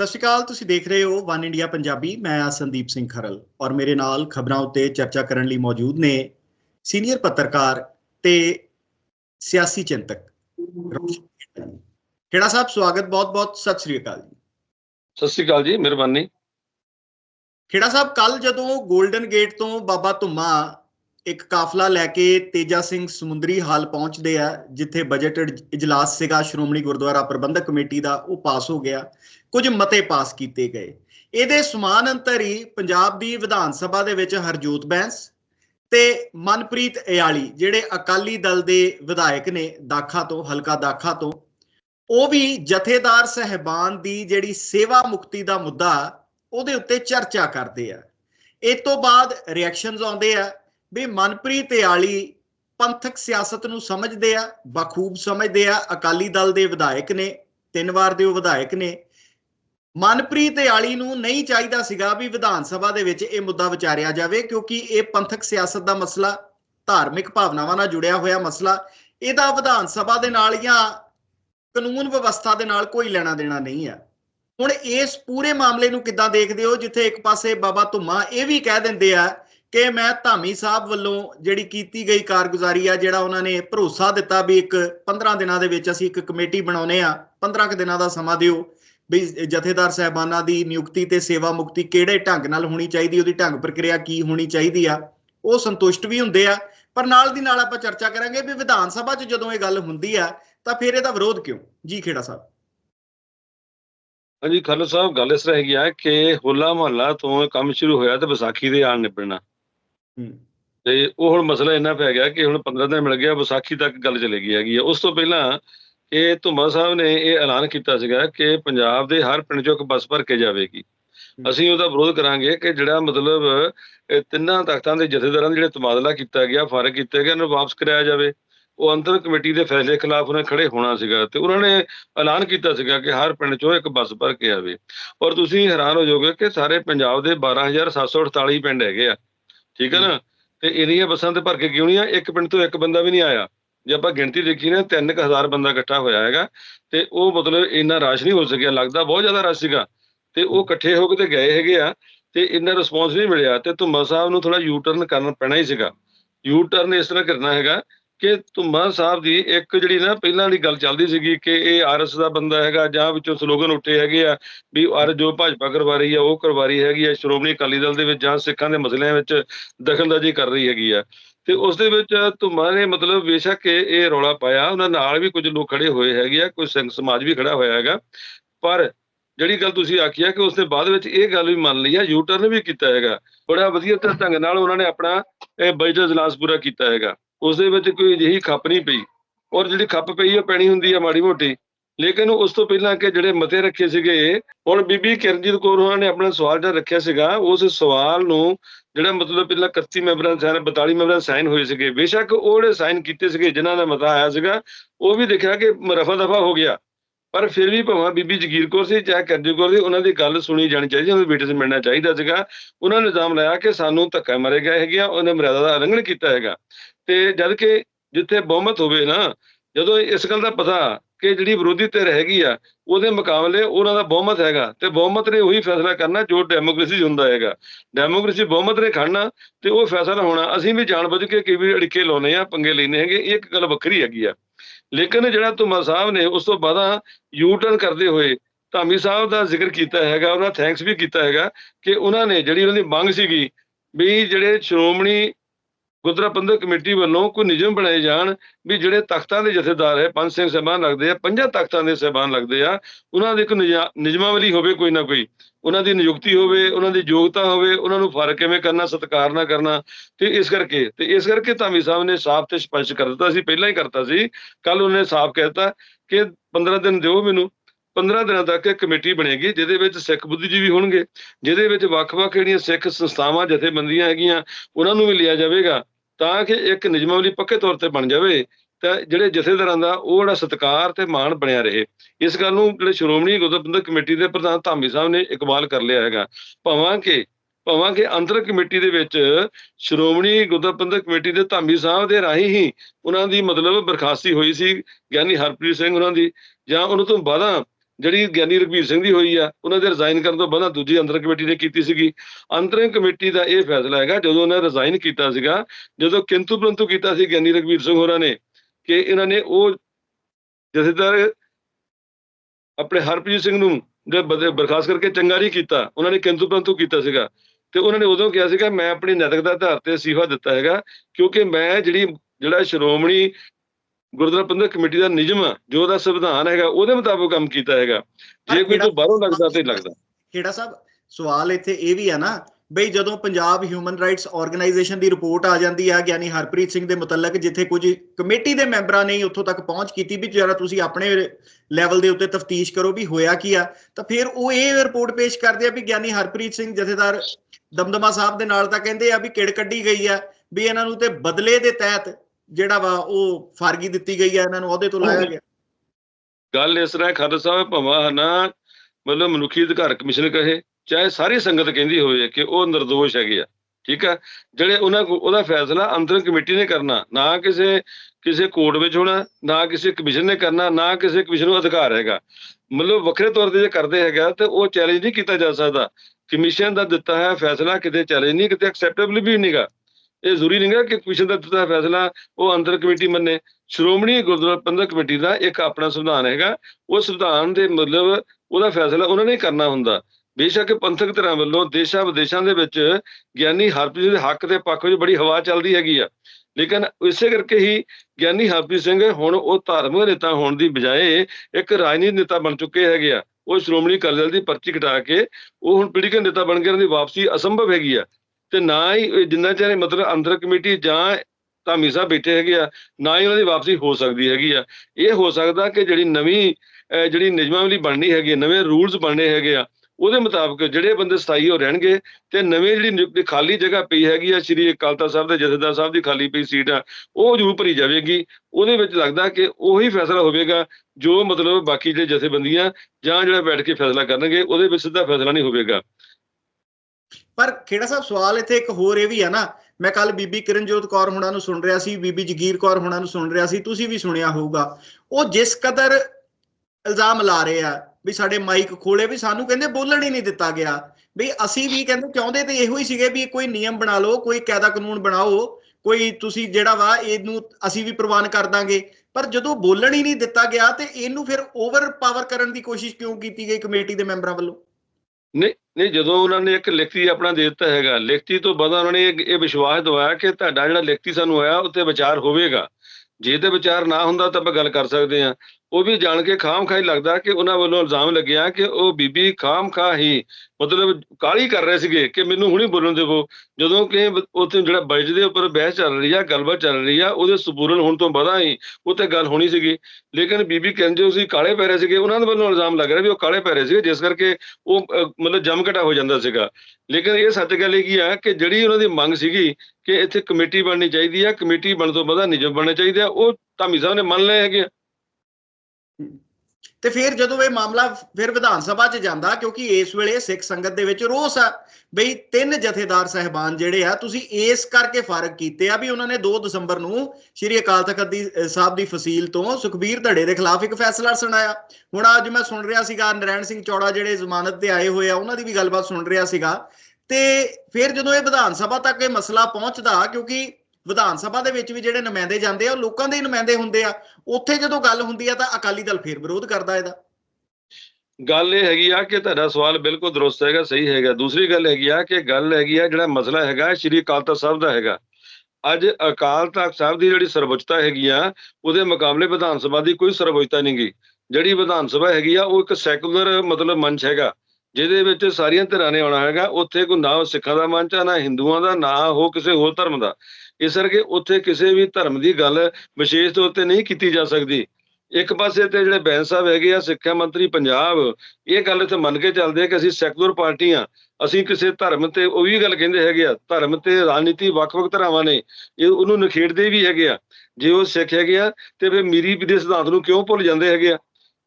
ਸਤਿ ਸ਼੍ਰੀ ਅਕਾਲ ਤੁਸੀਂ ਦੇਖ ਰਹੇ ਹੋ ਵਨ ਇੰਡੀਆ ਪੰਜਾਬੀ ਮੈਂ ਆ ਸੰਦੀਪ ਸਿੰਘ ਖਰਲ ਔਰ ਮੇਰੇ ਨਾਲ ਖਬਰਾਂ ਉੱਤੇ ਚਰਚਾ ਕਰਨ ਲਈ ਮੌਜੂਦ ਨੇ ਸੀਨੀਅਰ ਪੱਤਰਕਾਰ ਤੇ ਸਿਆਸੀ ਚਿੰਤਕ ਖੇੜਾ ਸਾਹਿਬ ਸਵਾਗਤ ਬਹੁਤ-ਬਹੁਤ ਸਤਿ ਸ਼੍ਰੀ ਅਕਾਲ ਜੀ। ਸਤਿ ਸ਼੍ਰੀ ਅਕਾਲ ਜੀ ਮਿਹਰਬਾਨੀ। ਖੇੜਾ ਸਾਹਿਬ ਕੱਲ ਜਦੋਂ 골ਡਨ ਗੇਟ ਤੋਂ ਬਾਬਾ ਧੁੰਮਾ ਇੱਕ ਕਾਫਲਾ ਲੈ ਕੇ ਤੇਜਾ ਸਿੰਘ ਸਮੁੰਦਰੀ ਹਾਲ ਪਹੁੰਚਦੇ ਆ ਜਿੱਥੇ ਬਜਟ ਇਜ- ਇਜਲਾਸ ਸੀਗਾ ਸ਼੍ਰੋਮਣੀ ਗੁਰਦੁਆਰਾ ਪ੍ਰਬੰਧਕ ਕਮੇਟੀ ਦਾ ਉਹ ਪਾਸ ਹੋ ਗਿਆ। ਕੁਝ ਮਤੇ ਪਾਸ ਕੀਤੇ ਗਏ। ਇਹਦੇ ਸਮਾਨ ਅੰਤਰ ਹੀ ਪੰਜਾਬ ਦੀ ਵਿਧਾਨ ਸਭਾ ਦੇ ਵਿੱਚ ਹਰਜੋਤ ਬੈਂਸ ਤੇ ਮਨਪ੍ਰੀਤ ਇਆਲੀ, ਜਿਹੜੇ ਅਕਾਲੀ ਦਲ ਦੇ ਵਿਧਾਇਕ ਨੇ, ਦਾਖਾ ਤੋਂ, ਹਲਕਾ ਦਾਖਾ ਤੋਂ, ਉਹ ਵੀ ਜਥੇਦਾਰ ਸਹਿਬਾਨ ਦੀ ਜਿਹੜੀ ਸੇਵਾ ਮੁਕਤੀ ਦਾ ਮੁੱਦਾ, ਉਹਦੇ ਉੱਤੇ ਚਰਚਾ ਕਰਦੇ ਆ। ਇਸ ਤੋਂ ਬਾਅਦ ਰਿਐਕਸ਼ਨਸ ਆਉਂਦੇ ਆ ਵੀ ਮਨਪ੍ਰੀਤ ਇਆਲੀ ਪੰਥਕ ਸਿਆਸਤ ਨੂੰ ਸਮਝਦੇ ਆ, ਬਖੂਬ ਸਮਝਦੇ ਆ, ਅਕਾਲੀ ਦਲ ਦੇ ਵਿਧਾਇਕ ਨੇ, ਤਿੰਨ ਵਾਰ ਦੇ ਉਹ ਵਿਧਾਇਕ ਨੇ ਮਨਪ੍ਰੀਤ ਆਲੀ ਨੂੰ ਨਹੀਂ ਚਾਹੀਦਾ ਸੀਗਾ ਵੀ ਵਿਧਾਨ ਸਭਾ ਦੇ ਵਿੱਚ ਇਹ ਮੁੱਦਾ ਵਿਚਾਰਿਆ ਜਾਵੇ, ਕਿਉਂਕਿ ਇਹ ਪੰਥਕ ਸਿਆਸਤ ਦਾ ਮਸਲਾ, ਧਾਰਮਿਕ ਭਾਵਨਾਵਾਂ ਨਾਲ ਜੁੜਿਆ ਹੋਇਆ ਮਸਲਾ, ਇਹਦਾ ਵਿਧਾਨ ਸਭਾ ਦੇ ਨਾਲ ਜਾਂ ਕਾਨੂੰਨ ਵਿਵਸਥਾ ਦੇ ਨਾਲ ਕੋਈ ਲੈਣਾ ਦੇਣਾ ਨਹੀਂ ਆ ਹੁਣ ਇਸ ਪੂਰੇ ਮਾਮਲੇ ਨੂੰ ਕਿੱਦਾਂ ਦੇਖਦੇ ਹੋ, ਜਿੱਥੇ ਇੱਕ ਪਾਸੇ ਬਾਬਾ ਧੁੰਮਾ ਇਹ ਵੀ ਕਹਿ ਦਿੰਦੇ ਆ ਕਿ ਮੈਂ ਧਾਮੀ ਸਾਹਿਬ ਵੱਲੋਂ ਜਿਹੜੀ ਕੀਤੀ ਗਈ ਕਾਰਗੁਜ਼ਾਰੀ ਆ, ਜਿਹੜਾ ਉਹਨਾਂ ਨੇ ਭਰੋਸਾ ਦਿੱਤਾ ਵੀ ਇੱਕ 15 ਦਿਨਾਂ ਦੇ ਵਿੱਚ ਅਸੀਂ ਇੱਕ ਕਮੇਟੀ ਬਣਾਉਨੇ ਆ 15 ਕੁ ਦਿਨਾਂ ਦਾ ਸਮਾਂ ਦਿਓ ਵੀ ਜਥੇਦਾਰ ਸਹਿਬਾਨਾਂ ਦੀ ਨਿਯੁਕਤੀ ਤੇ ਸੇਵਾ ਮੁਕਤੀ ਕਿਹੜੇ ਢੰਗ ਨਾਲ ਹੋਣੀ ਚਾਹੀਦੀ ਉਹਦੀ ਢੰਗ ਪ੍ਰਕਿਰਿਆ ਕੀ ਹੋਣੀ ਚਾਹੀਦੀ ਆ ਉਹ ਸੰਤੁਸ਼ਟ ਵੀ ਹੁੰਦੇ ਆ ਪਰ ਨਾਲ ਦੀ ਨਾਲ ਆਪਾਂ ਚਰਚਾ ਕਰਾਂਗੇ ਵੀ ਵਿਧਾਨ ਸਭਾ 'ਚ ਜਦੋਂ ਇਹ ਗੱਲ ਹੁੰਦੀ ਆ ਤਾਂ ਫਿਰ ਇਹਦਾ ਵਿਰੋਧ ਕਿਉਂ? ਜੀ ਖੇੜਾ ਸਾਹਿਬ। ਹਾਂਜੀ ਖੱਲੋ ਸਾਹਿਬ ਗੱਲ ਇਸ ਹੈਗੀ ਆ ਕਿ ਹੋਲਾ ਮਹੱਲਾ ਤੋਂ ਕੰਮ ਸ਼ੁਰੂ ਹੋਇਆ ਤੇ ਵਿਸਾਖੀ ਦੇ ਆਣ ਨਿਬੜਨਾ। ਤੇ ਉਹ ਹੁਣ ਮਸਲਾ ਇੰਨਾ ਪੈ ਗਿਆ ਕਿ ਹੁਣ 15 ਦਿਨ ਮਿਲ ਗਿਆ ਵਿਸਾਖੀ ਤੱਕ ਗੱਲ ਚਲੇਗੀ ਹੈਗੀ ਆ। ਉਸ ਤੋਂ ਪਹਿਲਾਂ ਇਹ ਧੁੰਮਾ ਸਾਹਿਬ ਨੇ ਇਹ ਐਲਾਨ ਕੀਤਾ ਸੀਗਾ ਕਿ ਪੰਜਾਬ ਦੇ ਹਰ ਪਿੰਡ ਚੋਂ ਇੱਕ ਬੱਸ ਭਰ ਕੇ ਜਾਵੇਗੀ। ਅਸੀਂ ਉਹਦਾ ਵਿਰੋਧ ਕਰਾਂਗੇ ਕਿ ਜਿਹੜਾ ਮਤਲਬ ਇਹ ਤਿੰਨਾਂ ਤਖਤਾਂ ਦੇ ਜਥੇਦਾਰਾਂ ਦਾ ਜਿਹੜੇ ਤਬਾਦਲਾ ਕੀਤਾ ਗਿਆ ਫ਼ਰਕ ਕੀਤਾ ਗਿਆ ਉਹਨੂੰ ਵਾਪਸ ਕਰਾਇਆ ਜਾਵੇ। ਉਹ ਅੰਤਰ ਕਮੇਟੀ ਦੇ ਫੈਸਲੇ ਖਿਲਾਫ ਉਹਨੇ ਖੜੇ ਹੋਣਾ ਸੀਗਾ ਤੇ ਉਹਨਾਂ ਨੇ ਐਲਾਨ ਕੀਤਾ ਸੀਗਾ ਕਿ ਹਰ ਪਿੰਡ ਚੋਂ ਇੱਕ ਬੱਸ ਭਰ ਕੇ ਆਵੇ। ਔਰ ਤੁਸੀਂ ਹੈਰਾਨ ਹੋ ਜਾਓਗੇ ਕਿ ਸਾਰੇ ਪੰਜਾਬ ਦੇ 12748 ਪਿੰਡ ਹੈਗੇ ਆ। ਠੀਕ ਹੈ ਨਾ? ਤੇ ਇੰਨੀਆਂ ਬੱਸਾਂ ਤੇ ਭਰ ਕੇ ਕਿਉਂ ਨਹੀਂ ਆ ਇੱਕ ਪਿੰਡ ਤੋਂ ਇੱਕ ਬੰਦਾ ਵੀ ਨਹੀਂ ਆਇਆ। ਜੇ ਆਪਾਂ ਗਿਣਤੀ ਦੇਖੀ ਨਾ 3000 ਬੰਦਾ ਇਕੱਠਾ ਹੋਇਆ ਹੈਗਾ ਤੇ ਉਹ ਮਤਲਬ ਇੰਨਾ ਰਸ਼ ਨਹੀਂ ਹੋ ਸਕਿਆ, ਲੱਗਦਾ ਬਹੁਤ ਜ਼ਿਆਦਾ ਰਸ਼ ਸੀਗਾ ਤੇ ਉਹ ਇਕੱਠੇ ਹੋ ਕੇ ਤੇ ਗਏ ਹੈਗੇ ਆ ਤੇ ਇੰਨਾ ਰਿਸਪੌਂਸ ਨਹੀਂ ਮਿਲਿਆ ਤੇ ਧੁੰਮਾ ਸਾਹਿਬ ਨੂੰ ਥੋੜਾ ਯੂ ਟਰਨ ਕਰਨਾ ਪੈਣਾ ਹੀ ਸੀਗਾ। ਯੂ ਟਰਨ ਇਸ ਤਰ੍ਹਾਂ ਕਰਨਾ ਹੈਗਾ ਕਿ ਧੁੰਮਾ ਸਾਹਿਬ ਦੀ ਇੱਕ ਜਿਹੜੀ ਨਾ ਪਹਿਲਾਂ ਦੀ ਗੱਲ ਚੱਲਦੀ ਸੀਗੀ ਕਿ ਇਹ ਆਰਐਸ ਦਾ ਬੰਦਾ ਹੈਗਾ ਜਾਂ ਵਿੱਚੋਂ ਸਲੋਗਨ ਉੱਠੇ ਹੈਗੇ ਆ ਵੀ ਅਰ ਜੋ ਭਾਜਪਾ ਕਰਵਾ ਰਹੀ ਆ, ਉਹ ਕਰਵਾ ਰਹੀ ਹੈਗੀ ਆ, ਸ਼੍ਰੋਮਣੀ ਅਕਾਲੀ ਦਲ ਦੇ ਵਿੱਚ ਜਾਂ ਸਿੱਖਾਂ ਦੇ ਮਸਲਿਆਂ ਵਿੱਚ ਦਖਲਅੰਦਾਜ਼ੀ ਕਰ ਰਹੀ ਹੈਗੀ ਆ। ਤੇ ਉਸ ਦੇ ਵਿੱਚ ਧੁੰਮਾ ਨੇ ਮਤਲਬ ਬੇਸ਼ੱਕ ਇਹ ਰੌਲਾ ਪਾਇਆ। ਉਹਨਾਂ ਨਾਲ ਵੀ ਕੁਝ ਲੋਕ ਖੜੇ ਹੋਏ ਹੈਗੇ ਆ, ਕੋਈ ਸਿੰਘ ਸਮਾਜ ਵੀ ਖੜਾ ਹੋਇਆ ਹੈਗਾ। ਪਰ ਜਿਹੜੀ ਗੱਲ ਤੁਸੀਂ ਆਖੀ ਆ ਕਿ ਉਸ ਦੇ ਬਾਅਦ ਵਿੱਚ ਇਹ ਗੱਲ ਵੀ ਮੰਨ ਲਈ ਆ ਯੂ ਟਰਨ ਵੀ ਕੀਤਾ ਹੈਗਾ। ਬੜਾ ਵਧੀਆ ਢੰਗ ਨਾਲ ਉਹਨਾਂ ਨੇ ਆਪਣਾ ਇਹ ਬਜਟ ਇਜਲਾਸ ਪੂਰਾ ਕੀਤਾ ਹੈਗਾ। ਉਸ ਦੇ ਵਿੱਚ ਕੋਈ ਅਜਿਹੀ ਖੱਪ ਨਹੀਂ ਪਈ। ਔਰ ਜਿਹੜੀ ਖੱਪ ਪਈ ਉਹ ਪੈਣੀ ਹੁੰਦੀ ਆ ਮਾੜੀ ਮੋਟੀ। ਲੇਕਿਨ ਉਸ ਤੋਂ ਪਹਿਲਾਂ ਕਿ ਜਿਹੜੇ ਮਤੇ ਰੱਖੇ ਸੀਗੇ, ਹੁਣ ਬੀਬੀ ਕਿਰਨਜੀਤ ਕੌਰ ਉਹਨਾਂ ਨੇ ਆਪਣਾ ਸਵਾਲ ਜਿਹੜਾ ਰੱਖਿਆ ਸੀਗਾ, ਉਸ ਸਵਾਲ ਨੂੰ ਜਿਹੜਾ ਮਤਲਬ ਪਹਿਲਾਂ 31 ਮੈਂਬਰਾਂ ਦੇ 42 ਮੈਂਬਰਾਂ ਸਾਈਨ ਹੋਏ ਸੀਗੇ, ਬੇਸ਼ੱਕ ਉਹ ਜਿਹੜੇ ਸਾਈਨ ਕੀਤੇ ਸੀਗੇ, ਜਿਨ੍ਹਾਂ ਦਾ ਮਤਾ ਆਇਆ ਸੀਗਾ, ਉਹ ਵੀ ਦੇਖਿਆ ਕਿ ਰਫਾ ਦਫਾ ਹੋ ਗਿਆ। ਪਰ ਫਿਰ ਵੀ ਭਾਵੇਂ ਬੀਬੀ ਜਗੀਰ ਕੌਰ ਸੀ ਚਾਹੇ ਕਰਜੂ ਕੌਰ ਸੀ, ਉਹਨਾਂ ਦੀ ਗੱਲ ਸੁਣੀ ਜਾਣੀ ਚਾਹੀਦੀ, ਉਹਨਾਂ ਦੇ ਬੇਟੇ ਸੇ ਮਿਲਣਾ ਚਾਹੀਦਾ ਸੀਗਾ। ਉਹਨਾਂ ਨੇ ਇਲਜ਼ਾਮ ਲਾਇਆ ਕਿ ਸਾਨੂੰ ਧੱਕਾ ਮਾਰੇ ਗਏ ਹੈਗੇ ਆ, ਉਹਨੇ ਮਰਿਆਦਾ ਦਾ ਉਲੰਘਣ ਕੀਤਾ ਹੈਗਾ। ਤੇ ਜਦ ਕਿ ਜਿੱਥੇ ਬਹੁਮਤ ਹੋਵੇ ਨਾ, ਜਦੋਂ ਇਸ ਗੱਲ ਦਾ ਪਤਾ ਕਿ ਜਿਹੜੀ ਵਿਰੋਧੀ ਧਿਰ ਹੈਗੀ ਆ, ਉਹਦੇ ਮੁਕਾਬਲੇ ਉਹਨਾਂ ਦਾ ਬਹੁਮਤ ਹੈਗਾ ਤੇ ਬਹੁਮਤ ਨੇ ਉਹੀ ਫੈਸਲਾ ਕਰਨਾ ਜੋ ਡੈਮੋਕ੍ਰੇਸੀ 'ਚ ਹੁੰਦਾ ਹੈਗਾ। ਡੈਮੋਕ੍ਰੇਸੀ ਬਹੁਮਤ ਨੇ ਖੜਨਾ ਤੇ ਉਹ ਫੈਸਲਾ ਹੋਣਾ, ਅਸੀਂ ਵੀ ਜਾਣਬੁੱਝ ਕੇ ਕਈ ਵਾਰ ਅੜਿੱਕੇ ਲਾਉਨੇ ਆ ਪੰਗੇ ਲੈਨੇ ਹੈਗੇ, ਇਹ ਇੱਕ ਗੱਲ ਵੱਖਰੀ ਹੈਗੀ ਆ। ਲੇਕਿਨ ਜਿਹੜਾ ਧੁਮਾ ਸਾਹਿਬ ਨੇ ਉਸ ਤੋਂ ਬਾਅਦ ਯੂ ਟਰਨ ਕਰਦੇ ਹੋਏ ਧਾਮੀ ਸਾਹਿਬ ਦਾ ਜ਼ਿਕਰ ਕੀਤਾ ਹੈਗਾ, ਉਹਨਾਂ ਥੈਂਕਸ ਵੀ ਕੀਤਾ ਹੈਗਾ ਕਿ ਉਹਨਾਂ ਨੇ ਜਿਹੜੀ ਉਹਨਾਂ ਦੀ ਮੰਗ ਸੀਗੀ ਵੀ ਜਿਹੜੇ ਸ਼੍ਰੋਮਣੀ ਗੁਰਦੁਆਰਾ ਪ੍ਰਬੰਧਕ ਕਮੇਟੀ ਵੱਲੋਂ ਕੋਈ ਨਿਯਮ ਬਣਾਏ ਜਾਣ ਵੀ ਜਿਹੜੇ ਤਖਤਾਂ ਦੇ ਜਥੇਦਾਰ ਹੈ ਪੰਜ ਸਿੰਘ ਸਹਿਬਾਨ ਲੱਗਦੇ ਆ, ਪੰਜਾਂ ਤਖਤਾਂ ਦੇ ਸਹਿਬਾਨ ਲੱਗਦੇ ਆ, ਉਹਨਾਂ ਦੇ ਇੱਕ ਨਿਜਾ- ਨਿਯਮਾਵਲੀ ਹੋਵੇ ਕੋਈ ਨਾ ਕੋਈ, ਉਹਨਾਂ ਦੀ ਨਿਯੁਕਤੀ ਹੋਵੇ, ਉਹਨਾਂ ਦੀ ਯੋਗਤਾ ਹੋਵੇ, ਉਹਨਾਂ ਨੂੰ ਫ਼ਰਕ ਕਿਵੇਂ ਕਰਨਾ, ਸਤਿਕਾਰ ਨਾ ਕਰਨਾ, ਤੇ ਇਸ ਕਰਕੇ, ਤੇ ਇਸ ਕਰਕੇ ਧਾਮੀ ਸਾਹਿਬ ਨੇ ਸਾਫ਼ ਤੇ ਸਪਸ਼ਟ ਕਰ ਦਿੱਤਾ ਸੀ, ਪਹਿਲਾਂ ਹੀ ਕਰਤਾ ਸੀ ਕੱਲ ਉਹਨੇ ਸਾਫ਼ ਕਹਿਤਾ ਕਿ 15 ਦਿਨ ਦਿਓ ਮੈਨੂੰ 15 ਦਿਨਾਂ ਤੱਕ ਇੱਕ ਕਮੇਟੀ ਬਣੇਗੀ, ਜਿਹਦੇ ਵਿੱਚ ਸਿੱਖ ਬੁੱਧੀਜੀਵੀ ਹੋਣਗੇ, ਜਿਹਦੇ ਵਿੱਚ ਵੱਖ-ਵੱਖ ਜਿਹੜੀਆਂ ਸਿੱਖ ਸੰਸਥਾਵਾਂ, ਜਥੇਬੰਦੀਆਂ ਹੈਗੀਆਂ, ਉਹਨਾਂ ਨੂੰ ਵੀ ਲਿਆ ਜਾਵੇਗਾ ਤਾਂ ਕਿ ਇੱਕ ਨਿਯਮਾਵਲੀ ਪੱਕੇ ਤੌਰ ਤੇ ਬਣ ਜਾਵੇ, ਤਾਂ ਜਿਹੜੇ ਜਥੇਦਾਰਾਂ ਦਾ ਉਹ ਜਿਹੜਾ ਸਤਿਕਾਰ ਤੇ ਮਾਣ ਬਣਿਆ ਰਹੇ। ਇਸ ਗੱਲ ਨੂੰ ਜਿਹੜੇ ਸ਼੍ਰੋਮਣੀ ਗੁਰਦੁਆਰਾ ਕਮੇਟੀ ਦੇ ਪ੍ਰਧਾਨ ਧਾਮੀ ਸਾਹਿਬ ਨੇ ਇਕਬਾਲ ਕਰ ਲਿਆ ਹੈਗਾ। ਭਾਵਾਂ ਕਿ ਭਾਵਾਂ ਕਿ ਅੰਤਰ ਕਮੇਟੀ ਦੇ ਵਿੱਚ ਸ਼੍ਰੋਮਣੀ ਗੁਰਦੁਆਰਾ ਪ੍ਰਬੰਧਕ ਕਮੇਟੀ ਦੇ ਧਾਮੀ ਸਾਹਿਬ ਦੇ ਰਾਹੀਂ ਹੀ ਉਹਨਾਂ ਦੀ ਮਤਲਬ ਬਰਖਾਸਤੀ ਹੋਈ ਸੀ ਗਿਆਨੀ ਹਰਪ੍ਰੀਤ ਸਿੰਘ ਉਹਨਾਂ ਦੀ, ਜਾਂ ਉਹਨਾਂ ਤੋਂ ਬਾਅਦ ਜਿਹੜੀ ਗਿਆਨੀ ਰਘਵੀਰ ਸਿੰਘ ਦੀ ਹੋਈ ਆ, ਉਹਨਾਂ ਦੇ ਰਿਜ਼ਾਈਨ ਕਰਨ ਤੋਂ ਬਾਅਦ ਦੂਜੀ ਅੰਦਰ ਕਮੇਟੀ ਨੇ ਕੀਤੀ ਸੀਗੀ। ਅੰਤਰਿਮ ਕਮੇਟੀ ਦਾ ਇਹ ਫੈਸਲਾ ਹੈਗਾ, ਜਦੋਂ ਉਹਨਾਂ ਰਿਜ਼ਾਈਨ ਕੀਤਾ ਸੀਗਾ, ਜਦੋਂ ਕਿੰਤੂ ਪਰੰਤੂ ਕੀਤਾ ਸੀ ਗਿਆਨੀ ਰਘਵੀਰ ਸਿੰਘ ਹੋਰਾਂ ਨੇ, ਕਿ ਇਹਨਾਂ ਨੇ ਉਹ ਜਥੇਦਾਰ ਆਪਣੇ ਹਰਪ੍ਰੀਤ ਸਿੰਘ ਨੂੰ ਜੇ ਬਦ- ਬਰਖਾਸਤ ਕਰਕੇ ਚੰਗਾ ਨਹੀਂ ਕੀਤਾ, ਉਹਨਾਂ ਨੇ ਕਿੰਤੂ ਪਰੰਤੂ ਕੀਤਾ ਸੀਗਾ। ਤੇ ਉਹਨਾਂ ਨੇ ਉਦੋਂ ਕਿਹਾ ਸੀਗਾ, ਮੈਂ ਆਪਣੀ ਨੈਤਿਕਤਾ ਆਧਾਰ ਤੇ ਅਸਤੀਫਾ ਦਿੱਤਾ ਹੈਗਾ, ਕਿਉਂਕਿ ਮੈਂ ਜਿਹੜੀ, ਜਿਹੜਾ ਸ਼੍ਰੋਮਣੀ ਗੁਰਦੁਆਰਾ ਪ੍ਰਬੰਧਕ ਕਮੇਟੀ ਦਾ ਨਿਯਮ ਜੋ ਉਹਦਾ ਸੰਵਿਧਾਨ ਹੈਗਾ ਉਹਦੇ ਮੁਤਾਬਕ ਕੰਮ ਕੀਤਾ ਹੈਗਾ। ਜੇ ਕੋਈ ਤੋਂ ਬਾਹਰੋਂ ਲੱਗਦਾ ਤੇ ਲੱਗਦਾ। ਖੇੜਾ ਸਾਹਿਬ ਸਵਾਲ ਇੱਥੇ ਇਹ ਵੀ ਆ ਨਾ ਬਈ ਜਦੋਂ ਪੰਜਾਬ ਹਿਊਮਨ ਰਾਈਟਸ ਆਰਗੇਨਾਈਜੇਸ਼ਨ ਦੀ ਰਿਪੋਰਟ ਆ ਜਾਂਦੀ ਆ ਗਿਆਨੀ ਹਰਪ੍ਰੀਤ ਸਿੰਘ ਦੇ ਮੁਤਲਕ ਜਿੱਥੇ ਕੁਝ ਕਮੇਟੀ ਦੇ ਮੈਂਬਰਾਂ ਨੇ ਉੱਥੋਂ ਤੱਕ ਪਹੁੰਚ ਕੀਤੀ ਵੀ ਜਰਾ ਤੁਸੀਂ ਆਪਣੇ ਲੈਵਲ ਦੇ ਉੱਤੇ ਤਫਤੀਸ਼ ਕਰੋ ਵੀ ਹੋਇਆ ਕੀ ਆ ਤਾਂ ਫਿਰ ਉਹ ਇਹ ਰਿਪੋਰਟ ਪੇਸ਼ ਕਰਦੇ ਆ ਵੀ ਗਿਆਨੀ ਹਰਪ੍ਰੀਤ ਸਿੰਘ ਜਥੇਦਾਰ ਦਮਦਮਾ ਸਾਹਿਬ ਦੇ ਨਾਲ ਤਾਂ ਕਹਿੰਦੇ ਆ ਵੀ ਕਿੜ ਕੱਢੀ ਗਈ ਆ ਵੀ ਇਹਨਾਂ ਨੂੰ ਤੇ ਬਦਲੇ ਦੇ ਤਹਿਤ ਜਿਹੜਾ ਵਾ ਉਹ ਫਾਰਗੀ ਦਿੱਤੀ ਗਈ ਆ ਇਹਨਾਂ ਨੂੰ ਅਹੁਦੇ ਤੋਂ ਲਾਇਆ ਗਿਆ। ਗੱਲ ਇਸ ਤਰ੍ਹਾਂ ਖਾਲਸਾ ਸਾਹਿਬ ਭਵਾ ਨਾ ਮਤਲਬ ਮਨੁੱਖੀ ਅਧਿਕਾਰ ਕਮਿਸ਼ਨ ਕਹੇ ਚਾਹੇ ਸਾਰੀ ਸੰਗਤ ਕਹਿੰਦੀ ਹੋਵੇ ਕਿ ਉਹ ਨਿਰਦੋਸ਼ ਹੈਗੇ ਆ ਠੀਕ ਆ? ਜਿਹੜੇ ਉਹਨਾਂ ਕੋ- ਉਹਦਾ ਫੈਸਲਾ ਅੰਤਰਿਮ ਕਮੇਟੀ ਨੇ ਕਰਨਾ ਨਾ ਕਿਸੇ ਕਿਸੇ ਕੋਰਟ ਵਿੱਚ ਹੋਣਾ ਨਾ ਕਿਸੇ ਕਮਿਸ਼ਨ ਨੇ ਕਰਨਾ ਨਾ ਕਿਸੇ ਕਮਿਸ਼ਨ ਨੂੰ ਅਧਿਕਾਰ ਹੈਗਾ। ਮਤਲਬ ਵੱਖਰੇ ਤੌਰ ਤੇ ਜੇ ਕਰਦੇ ਹੈਗਾ ਤੇ ਉਹ ਚੈਲੰਜ ਨਹੀਂ ਕੀਤਾ ਜਾ ਸਕਦਾ। ਕਮਿਸ਼ਨ ਦਾ ਦਿੱਤਾ ਹੈ ਫੈਸਲਾ ਕਿਤੇ ਚੈਲੰਜ ਨਹੀਂ ਕਿਤੇ ਐਕਸੈਪਟੇਬਲ ਵੀ ਨਹੀਂਗਾ ਇਹ ਜ਼ਰੂਰੀ ਨਹੀਂ ਨਹੀਂਗਾ ਕਿ ਕਮਿਸ਼ਨ ਦਾ ਦਿੱਤਾ ਫੈਸਲਾ ਉਹ ਅੰਦਰ ਕਮੇਟੀ ਮੰਨੇ। ਸ਼੍ਰੋਮਣੀ ਗੁਰਦੁਆਰਾ ਪ੍ਰਬੰਧਕ ਕਮੇਟੀ ਦਾ ਇੱਕ ਆਪਣਾ ਸੰਵਿਧਾਨ ਹੈਗਾ। ਉਹ ਸੰਵਿਧਾਨ ਦੇ ਮਤਲਬ ਉਹਦਾ ਫੈਸਲਾ ਉਹਨਾਂ ਨੇ ਕਰਨਾ ਹੁੰਦਾ। ਬੇਸ਼ੱਕ ਪੰਥਕ ਧਿਰਾਂ ਵੱਲੋਂ ਦੇਸ਼ਾਂ ਵਿਦੇਸ਼ਾਂ ਦੇ ਵਿੱਚ ਗਿਆਨੀ ਹਰਪ੍ਰੀਤ ਸਿੰਘ ਦੇ ਹੱਕ ਦੇ ਪੱਖ ਵਿੱਚ ਬੜੀ ਹਵਾ ਚੱਲਦੀ ਹੈਗੀ ਆ। ਲੇਕਿਨ ਇਸੇ ਕਰਕੇ ਹੀ ਗਿਆਨੀ ਹਰਪ੍ਰੀਤ ਸਿੰਘ ਹੁਣ ਉਹ ਧਾਰਮਿਕ ਨੇਤਾ ਹੋਣ ਦੀ ਬਜਾਏ ਇੱਕ ਰਾਜਨੀਤਿਕ ਨੇਤਾ ਬਣ ਚੁੱਕੇ ਹੈਗੇ ਆ। ਉਹ ਸ਼੍ਰੋਮਣੀ ਅਕਾਲੀ ਦਲ ਦੀ ਪਰਚੀ ਕਟਾ ਕੇ ਉਹ ਹੁਣ ਪੋਲੀਟੀਕਲ ਨੇਤਾ ਬਣ ਕੇ ਉਹਨਾਂ ਦੀ ਵਾਪਸੀ ਅਸੰਭਵ ਹੈਗੀ ਆ। ਤੇ ਨਾ ਹੀ ਜਿੰਨਾ ਚਿਰ ਮਤਲਬ ਅੰਦਰ ਕਮੇਟੀ ਜਾਂ ਧਾਮੀ ਸਾਹਿਬ ਬੈਠੇ ਹੈਗੇ ਆ ਨਾ ਹੀ ਉਹਨਾਂ ਦੀ ਵਾਪਸੀ ਹੋ ਸਕਦੀ ਹੈਗੀ ਆ। ਇਹ ਹੋ ਸਕਦਾ ਕਿ ਜਿਹੜੀ ਨਵੀਂ ਅਹ ਜਿਹੜੀ ਨਿਯਮਾਵਲੀ ਬਣਨੀ ਹੈਗੀ ਆ, ਨਵੇਂ ਰੂਲਸ ਬਣਨੇ ਹੈਗੇ ਆ ਉਹਦੇ ਮੁਤਾਬਕ ਜਿਹੜੇ ਬੰਦੇ ਸਥਾਈ ਹੋ ਰਹਿਣਗੇ ਤੇ ਨਵੇਂ ਜਿਹੜੀ ਖਾਲੀ ਜਗ੍ਹਾ ਪਈ ਹੈਗੀ ਆ ਸ਼੍ਰੀ ਅਕਾਲ ਤਖਤ ਸਾਹਿਬ ਦੇ ਜਥੇਦਾਰ ਸਾਹਿਬ ਦੀ ਖਾਲੀ ਪਈ ਸੀਟ ਆ ਉਹ ਜ਼ਰੂਰ ਭਰੀ ਜਾਵੇਗੀ। ਉਹਦੇ ਵਿੱਚ ਲੱਗਦਾ ਕਿ ਉਹੀ ਫੈਸਲਾ ਹੋਵੇਗਾ ਜੋ ਮਤਲਬ ਬਾਕੀ ਜਿਹੜੇ ਜਥੇਬੰਦੀਆਂ ਜਾਂ ਜਿਹੜਾ ਬੈਠ ਕੇ ਫੈਸਲਾ ਕਰਨਗੇ ਉਹਦੇ ਵਿੱਚ ਸਿੱਧਾ ਫੈਸਲਾ ਨਹੀਂ ਹੋਵੇਗਾ। ਪਰ ਖੇੜਾ ਸਾਹਿਬ ਸਵਾਲ ਇੱਥੇ ਇੱਕ ਹੋਰ ਇਹ ਵੀ ਆ ਨਾ, ਮੈਂ ਕੱਲ ਬੀਬੀ ਕਿਰਨਜੋਤ ਕੌਰ ਹੁਣਾਂ ਨੂੰ ਸੁਣ ਰਿਹਾ ਸੀ, ਬੀਬੀ ਜਗੀਰ ਕੌਰ ਹੁਣਾਂ ਨੂੰ ਸੁਣ ਰਿਹਾ ਸੀ, ਤੁਸੀਂ ਵੀ ਸੁਣਿਆ ਹੋਊਗਾ। ਉਹ ਜਿਸ ਕਦਰ ਇਲਜ਼ਾਮ ਲਾ ਰਹੇ ਆ ਵੀ ਸਾਡੇ ਮਾਈਕ ਖੋਲੇ ਵੀ ਸਾਨੂੰ ਕਹਿੰਦੇ ਬੋਲਣ ਹੀ ਨਹੀਂ ਦਿੱਤਾ ਗਿਆ। ਵੀ ਅਸੀਂ ਵੀ ਕਹਿੰਦੇ ਚਾਹੁੰਦੇ ਤੇ ਇਹੋ ਹੀ ਸੀਗੇ ਵੀ ਕੋਈ ਨਿਯਮ ਬਣਾ ਲਓ, ਕੋਈ ਕਾਇਦਾ ਕਾਨੂੰਨ ਬਣਾਓ, ਕੋਈ ਤੁਸੀਂ ਜਿਹੜਾ ਵਾ ਇਹਨੂੰ ਅਸੀਂ ਵੀ ਪ੍ਰਵਾਨ ਕਰ ਦਾਂਗੇ। ਪਰ ਜਦੋਂ ਬੋਲਣ ਹੀ ਨਹੀਂ ਦਿੱਤਾ ਗਿਆ ਤੇ ਇਹਨੂੰ ਫਿਰ ਓਵਰ ਪਾਵਰ ਕਰਨ ਦੀ ਕੋਸ਼ਿਸ਼ ਕਿਉਂ ਕੀਤੀ ਗਈ ਕਮੇਟੀ ਦੇ ਮੈਂਬਰਾਂ ਵੱਲੋਂ? ਨਹੀਂ ਨਹੀਂ, ਜਦੋਂ ਉਹਨਾਂ ਨੇ ਇੱਕ ਲਿਖਤੀ ਆਪਣਾ ਦੇ ਦਿੱਤਾ ਹੈਗਾ, ਲਿਖਤੀ ਤੋਂ ਬਾਅਦ ਉਹਨਾਂ ਨੇ ਇਹ ਵਿਸ਼ਵਾਸ ਦਵਾਇਆ ਕਿ ਤੁਹਾਡਾ ਜਿਹੜਾ ਲਿਖਤੀ ਸਾਨੂੰ ਆਇਆ ਉੱਤੇ ਵਿਚਾਰ ਹੋਵੇਗਾ। ਜੇ ਤੇ ਵਿਚਾਰ ਨਾ ਹੁੰਦਾ ਤਾਂ ਆਪਾਂ ਗੱਲ ਕਰ ਸਕਦੇ ਹਾਂ। ਉਹ ਵੀ ਜਾਣ ਕੇ ਖਾਮ ਖਾਈ ਲੱਗਦਾ ਕਿ ਉਹਨਾਂ ਵੱਲੋਂ ਇਲਜ਼ਾਮ ਲੱਗਿਆ ਕਿ ਉਹ ਬੀਬੀ ਖਾਮ ਖਾ ਹੀ ਮਤਲਬ ਕਾਲੀ ਕਰ ਰਹੇ ਸੀਗੇ ਕਿ ਮੈਨੂੰ ਹੁਣੀ ਬੋਲਣ ਦੇਵੋ। ਜਦੋਂ ਕਿ ਉੱਥੇ ਜਿਹੜਾ ਬਜਟ ਦੇ ਉੱਪਰ ਬਹਿਸ ਚੱਲ ਰਹੀ ਆ ਗੱਲਬਾਤ ਚੱਲ ਰਹੀ ਆ ਉਹਦੇ ਸਪੂਰਨ ਹੋਣ ਤੋਂ ਬਾਅਦ ਹੀ ਉੱਤੇ ਗੱਲ ਹੋਣੀ ਸੀਗੀ। ਲੇਕਿਨ ਬੀਬੀ ਕਹਿੰਦੇ ਸੀ ਕਾਲੇ ਪੈ ਰਹੇ ਸੀਗੇ ਉਹਨਾਂ ਦੇ ਵੱਲੋਂ ਇਲਜ਼ਾਮ ਲੱਗ ਰਿਹਾ ਵੀ ਉਹ ਕਾਲੇ ਪੈ ਰਹੇ ਸੀਗੇ ਜਿਸ ਕਰਕੇ ਉਹ ਅਹ, ਮਤਲਬ ਜਮਘਟਾ ਹੋ ਜਾਂਦਾ ਸੀਗਾ। ਲੇਕਿਨ ਇਹ ਸੱਚ ਗੱਲ ਇਹ ਕੀ ਆ ਕਿ ਜਿਹੜੀ ਉਹਨਾਂ ਦੀ ਮੰਗ ਸੀਗੀ ਕਿ ਇੱਥੇ ਕਮੇਟੀ ਬਣਨੀ ਚਾਹੀਦੀ ਆ ਕਮੇਟੀ ਬਣਨ ਤੋਂ ਬਾਅਦ ਨਿਯਮ ਬਣਨੇ ਚਾਹੀਦੇ ਆ ਉਹ ਧਾਮੀ ਸਾਹਿਬ ਨੇ ਮੰਨ ਲਏ ਹੈਗੇ ਆ। ਤੇ ਫਿਰ ਜਦੋਂ ਇਹ ਮਾਮਲਾ ਫਿਰ ਵਿਧਾਨ ਸਭਾ 'ਚ ਜਾਂਦਾ, ਕਿਉਂਕਿ ਇਸ ਵੇਲੇ ਸਿੱਖ ਸੰਗਤ ਦੇ ਵਿੱਚ ਰੋਸ ਆ ਬਈ ਤਿੰਨ ਜਥੇਦਾਰ ਸਹਿਬਾਨ ਜਿਹੜੇ ਆ, ਤੁਸੀਂ ਇਸ ਕਰਕੇ ਫ਼ਰਕ ਕੀਤੇ ਆ ਵੀ ਉਹਨਾਂ ਨੇ 2 ਦਸੰਬਰ ਨੂੰ ਸ਼੍ਰੀ ਅਕਾਲ ਤਖਤ ਦੀ ਸਾਹਿਬ ਦੀ ਫਸੀਲ ਤੋਂ ਸੁਖਬੀਰ ਧੜੇ ਦੇ ਖਿਲਾਫ ਇੱਕ ਫੈਸਲਾ ਸੁਣਾਇਆ। ਹੁਣ ਅੱਜ ਮੈਂ ਸੁਣ ਰਿਹਾ ਸੀਗਾ ਨਰੈਣ ਸਿੰਘ ਚੌੜਾ ਜਿਹੜੇ ਜ਼ਮਾਨਤ ਤੇ ਆਏ ਹੋਏ ਆ, ਉਹਨਾਂ ਦੀ ਵੀ ਗੱਲਬਾਤ ਸੁਣ ਰਿਹਾ ਸੀਗਾ। ਤੇ ਫਿਰ ਜਦੋਂ ਇਹ ਵਿਧਾਨ ਸਭਾ ਤੱਕ ਇਹ ਮਸਲਾ ਪਹੁੰਚਦਾ, ਕਿਉਂਕਿ ਵਿਧਾਨ ਸਭਾ ਦੇ ਵਿੱਚ ਵੀ ਜਿਹੜੇ ਨੁਮਾਇੰਦੇ ਜਾਂਦੇ ਆ, ਉਹ ਲੋਕਾਂ ਦੇ ਹੀ ਨੁਮਾਇੰਦੇ ਹੁੰਦੇ ਆ। ਉੱਥੇ ਜਦੋਂ ਗੱਲ ਹੁੰਦੀ ਆ ਤਾਂ ਅਕਾਲੀ ਦਲ ਫਿਰ ਵਿਰੋਧ ਕਰਦਾ ਇਹਦਾ। ਗੱਲ ਇਹ ਹੈਗੀ ਆ ਕਿ ਤੁਹਾਡਾ ਸਵਾਲ ਬਿਲਕੁਲ ਦਰੁਸਤ ਹੈਗਾ, ਸਹੀ ਹੈਗਾ। ਦੂਸਰੀ ਗੱਲ ਹੈਗੀ ਆ ਕਿ ਗੱਲ ਹੈਗੀ ਆ, ਜਿਹੜਾ ਮਸਲਾ ਹੈਗਾ ਸ਼੍ਰੀ ਅਕਾਲ ਤਖਤ ਸਾਹਿਬ ਦਾ ਹੈਗਾ। ਅੱਜ ਅਕਾਲ ਤਖਤ ਸਾਹਿਬ ਦੀ ਜਿਹੜੀ ਸਰਵਉੱਚਤਾ ਹੈਗੀ ਆ, ਉਹਦੇ ਮੁਕਾਬਲੇ ਵਿਧਾਨ ਸਭਾ ਦੀ ਕੋਈ ਸਰਵਉੱਚਤਾ ਨਹੀਂ ਗੀ ਜਿਹੜੀ ਵਿਧਾਨ ਸਭਾ ਹੈਗੀ ਆ, ਉਹ ਇੱਕ ਸੈਕੂਲਰ ਮਤਲਬ ਮੰਚ ਹੈਗਾ। ਜਿਹਦੇ ਵਿੱਚ ਸਾਰੀਆਂ ਧਿਰਾਂ ਨੇ ਆਉਣਾ ਹੈਗਾ, ਉੱਥੇ ਕੋਈ ਨਾ ਉਹ ਸਿੱਖਾਂ ਦਾ ਮੰਚ ਆ ਨਾ ਹਿੰਦੂਆਂ ਦਾ, ਨਾ ਉਹ ਕਿਸੇ ਹੋਰ ਧਰਮ ਦਾ। ਇਸ ਕਰਕੇ ਉੱਥੇ ਕਿਸੇ ਵੀ ਧਰਮ ਦੀ ਗੱਲ ਵਿਸ਼ੇਸ਼ ਤੌਰ ਤੇ ਨਹੀਂ ਕੀਤੀ ਜਾ ਸਕਦੀ। ਇੱਕ ਪਾਸੇ ਤੇ ਜਿਹੜੇ ਬੈਂਸ ਸਾਹਿਬ ਹੈਗੇ ਆ, ਸਿੱਖਿਆ ਮੰਤਰੀ ਪੰਜਾਬ, ਇਹ ਗੱਲ ਇੱਥੇ ਮੰਨ ਕੇ ਚੱਲਦੇ ਆ ਕਿ ਅਸੀਂ ਸੈਕੂਲਰ ਪਾਰਟੀ ਆ। ਅਸੀਂ ਕਿਸੇ ਧਰਮ ਤੇ, ਉਹ ਵੀ ਗੱਲ ਕਹਿੰਦੇ ਹੈਗੇ ਆ, ਧਰਮ ਤੇ ਰਾਜਨੀਤੀ ਵੱਖ-ਵੱਖ ਧਰਾਵਾਂ ਨੇ, ਇਹ ਉਹਨੂੰ ਨਿਖੇੜਦੇ ਵੀ ਹੈਗੇ ਆ। ਜੇ ਉਹ ਸਿੱਖ ਹੈਗੇ ਆ, ਤੇ ਫਿਰ ਮੀਰੀ ਦੇ ਸਿਧਾਂਤ ਨੂੰ ਕਿਉਂ ਭੁੱਲ ਜਾਂਦੇ ਹੈਗੇ ਆ?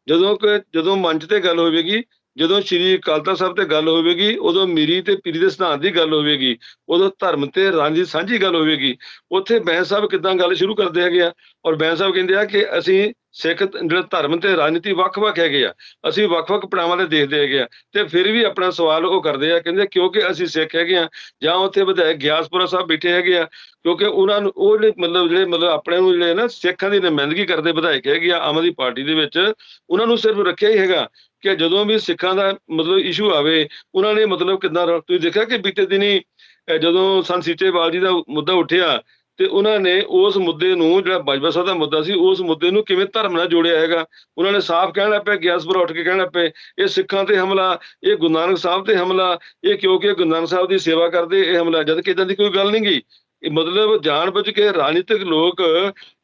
ਜਦੋਂ ਕਿ, ਜਦੋਂ ਮੰਚ ਤੇ ਗੱਲ ਹੋਵੇਗੀ ਜਦੋਂ ਸ਼੍ਰੀ ਅਕਾਲ ਤਖਤ ਸਾਹਿਬ ਤੇ ਗੱਲ ਹੋਵੇਗੀ, ਉਦੋਂ ਮੀਰੀ ਤੇ ਪੀਰੀ ਦੇ ਸਿਧਾਂਤ ਦੀ ਗੱਲ ਹੋਵੇਗੀ, ਉਦੋਂ ਧਰਮ ਤੇ ਰਾਂਝੀ ਸਾਂਝੀ ਗੱਲ ਹੋਵੇਗੀ। ਉੱਥੇ ਬੈਂਸ ਸਾਹਿਬ ਕਿਦਾਂ ਗੱਲ ਸ਼ੁਰੂ ਕਰਦੇ ਹੈਗੇ ਆ? ਔਰ ਬੈਂਸ ਸਾਹਿਬ ਕਹਿੰਦੇ ਆ ਕਿ ਅਸੀਂ ਸਿੱਖ ਤ- ਜਿਹੜਾ ਧਰਮ ਤੇ ਰਾਜਨੀਤੀ ਵੱਖ-ਵੱਖ ਹੈਗੇ ਆ, ਅਸੀਂ ਵੱਖ-ਵੱਖ ਪੜਾਵਾਂ ਤੇ ਦੇਖਦੇ ਹੈਗੇ ਆ, ਤੇ ਫਿਰ ਵੀ ਆਪਣਾ ਸਵਾਲ ਉਹ ਕਰਦੇ ਆ, ਕਹਿੰਦੇ ਕਿਉਂਕਿ ਅਸੀਂ ਸਿੱਖ ਹੈਗੇ ਆ, ਜਾਂ ਉੱਥੇ ਵਿਧਾਇਕ ਗਿਆਸਪੁਰਾ ਸਾਹਿਬ ਬੈਠੇ ਹੈਗੇ ਆ, ਕਿਉਂਕਿ ਉਹਨਾਂ ਨੂੰ ਉਹ ਜਿਹੜੇ ਮਤਲਬ ਜਿਹੜੇ ਮਤਲਬ ਆਪਣੇ ਨੂੰ ਜਿਹੜੇ ਨਾ ਸਿੱਖਾਂ ਦੀ ਨੁਮਾਇੰਦਗੀ ਕਰਦੇ ਵਿਧਾਇਕ ਹੈਗੇ ਆ, ਆਮ ਆਦਮੀ ਪਾਰਟੀ ਦੇ ਵਿੱਚ, ਉਹਨਾਂ ਨੂੰ ਸਿਰਫ ਰੱਖਿਆ ਹੀ ਹੈਗਾ। ਕਿ ਜਦੋਂ ਵੀ ਸਿੱਖਾਂ ਦਾ ਮਤਲਬ ਇਸ਼ੂ ਆਵੇ, ਉਹਨਾਂ ਨੇ ਮਤਲਬ ਕਿਦਾਂ ਤੁਸੀਂ ਦੇਖਿਆ ਕਿ ਬੀਤੇ ਦਿਨੀ ਜਦੋਂ ਸੰਤ ਸੀਚੇਵਾਲ ਜੀ ਦਾ ਮੁੱਦਾ ਉੱਠਿਆ ਤੇ ਉਹਨਾਂ ਨੇ ਉਸ ਮੁੱਦੇ ਨੂੰ, ਜਿਹੜਾ ਬਾਜਵਾ ਸਾਹਿਬ ਦਾ ਮੁੱਦਾ ਸੀ, ਉਸ ਮੁੱਦੇ ਨੂੰ ਕਿਵੇਂ ਧਰਮ ਨਾਲ ਜੋੜਿਆ ਹੈਗਾ? ਉਹਨਾਂ ਨੇ ਸਾਫ਼ ਕਹਿਣ ਲੱਗ ਪਏ ਗਿਆਸਪੁਰ ਉੱਠ ਕੇ ਕਹਿਣਾ ਲੱਗ ਪਏ, ਇਹ ਸਿੱਖਾਂ ਤੇ ਹਮਲਾ, ਇਹ ਗੁਰੂ ਨਾਨਕ ਸਾਹਿਬ ਤੇ ਹਮਲਾ, ਇਹ ਕਿਉਂਕਿ ਗੁਰੂ ਨਾਨਕ ਸਾਹਿਬ ਦੀ ਸੇਵਾ ਕਰਦੇ, ਇਹ ਹਮਲਾ ਜਦ ਕਿ ਇਦਾਂ ਦੀ ਕੋਈ ਗੱਲ ਨਹੀਂ ਗਈ। ਇਹ ਮਤਲਬ ਜਾਣਬੁੱਝ ਕੇ ਰਾਜਨੀਤਿਕ ਲੋਕ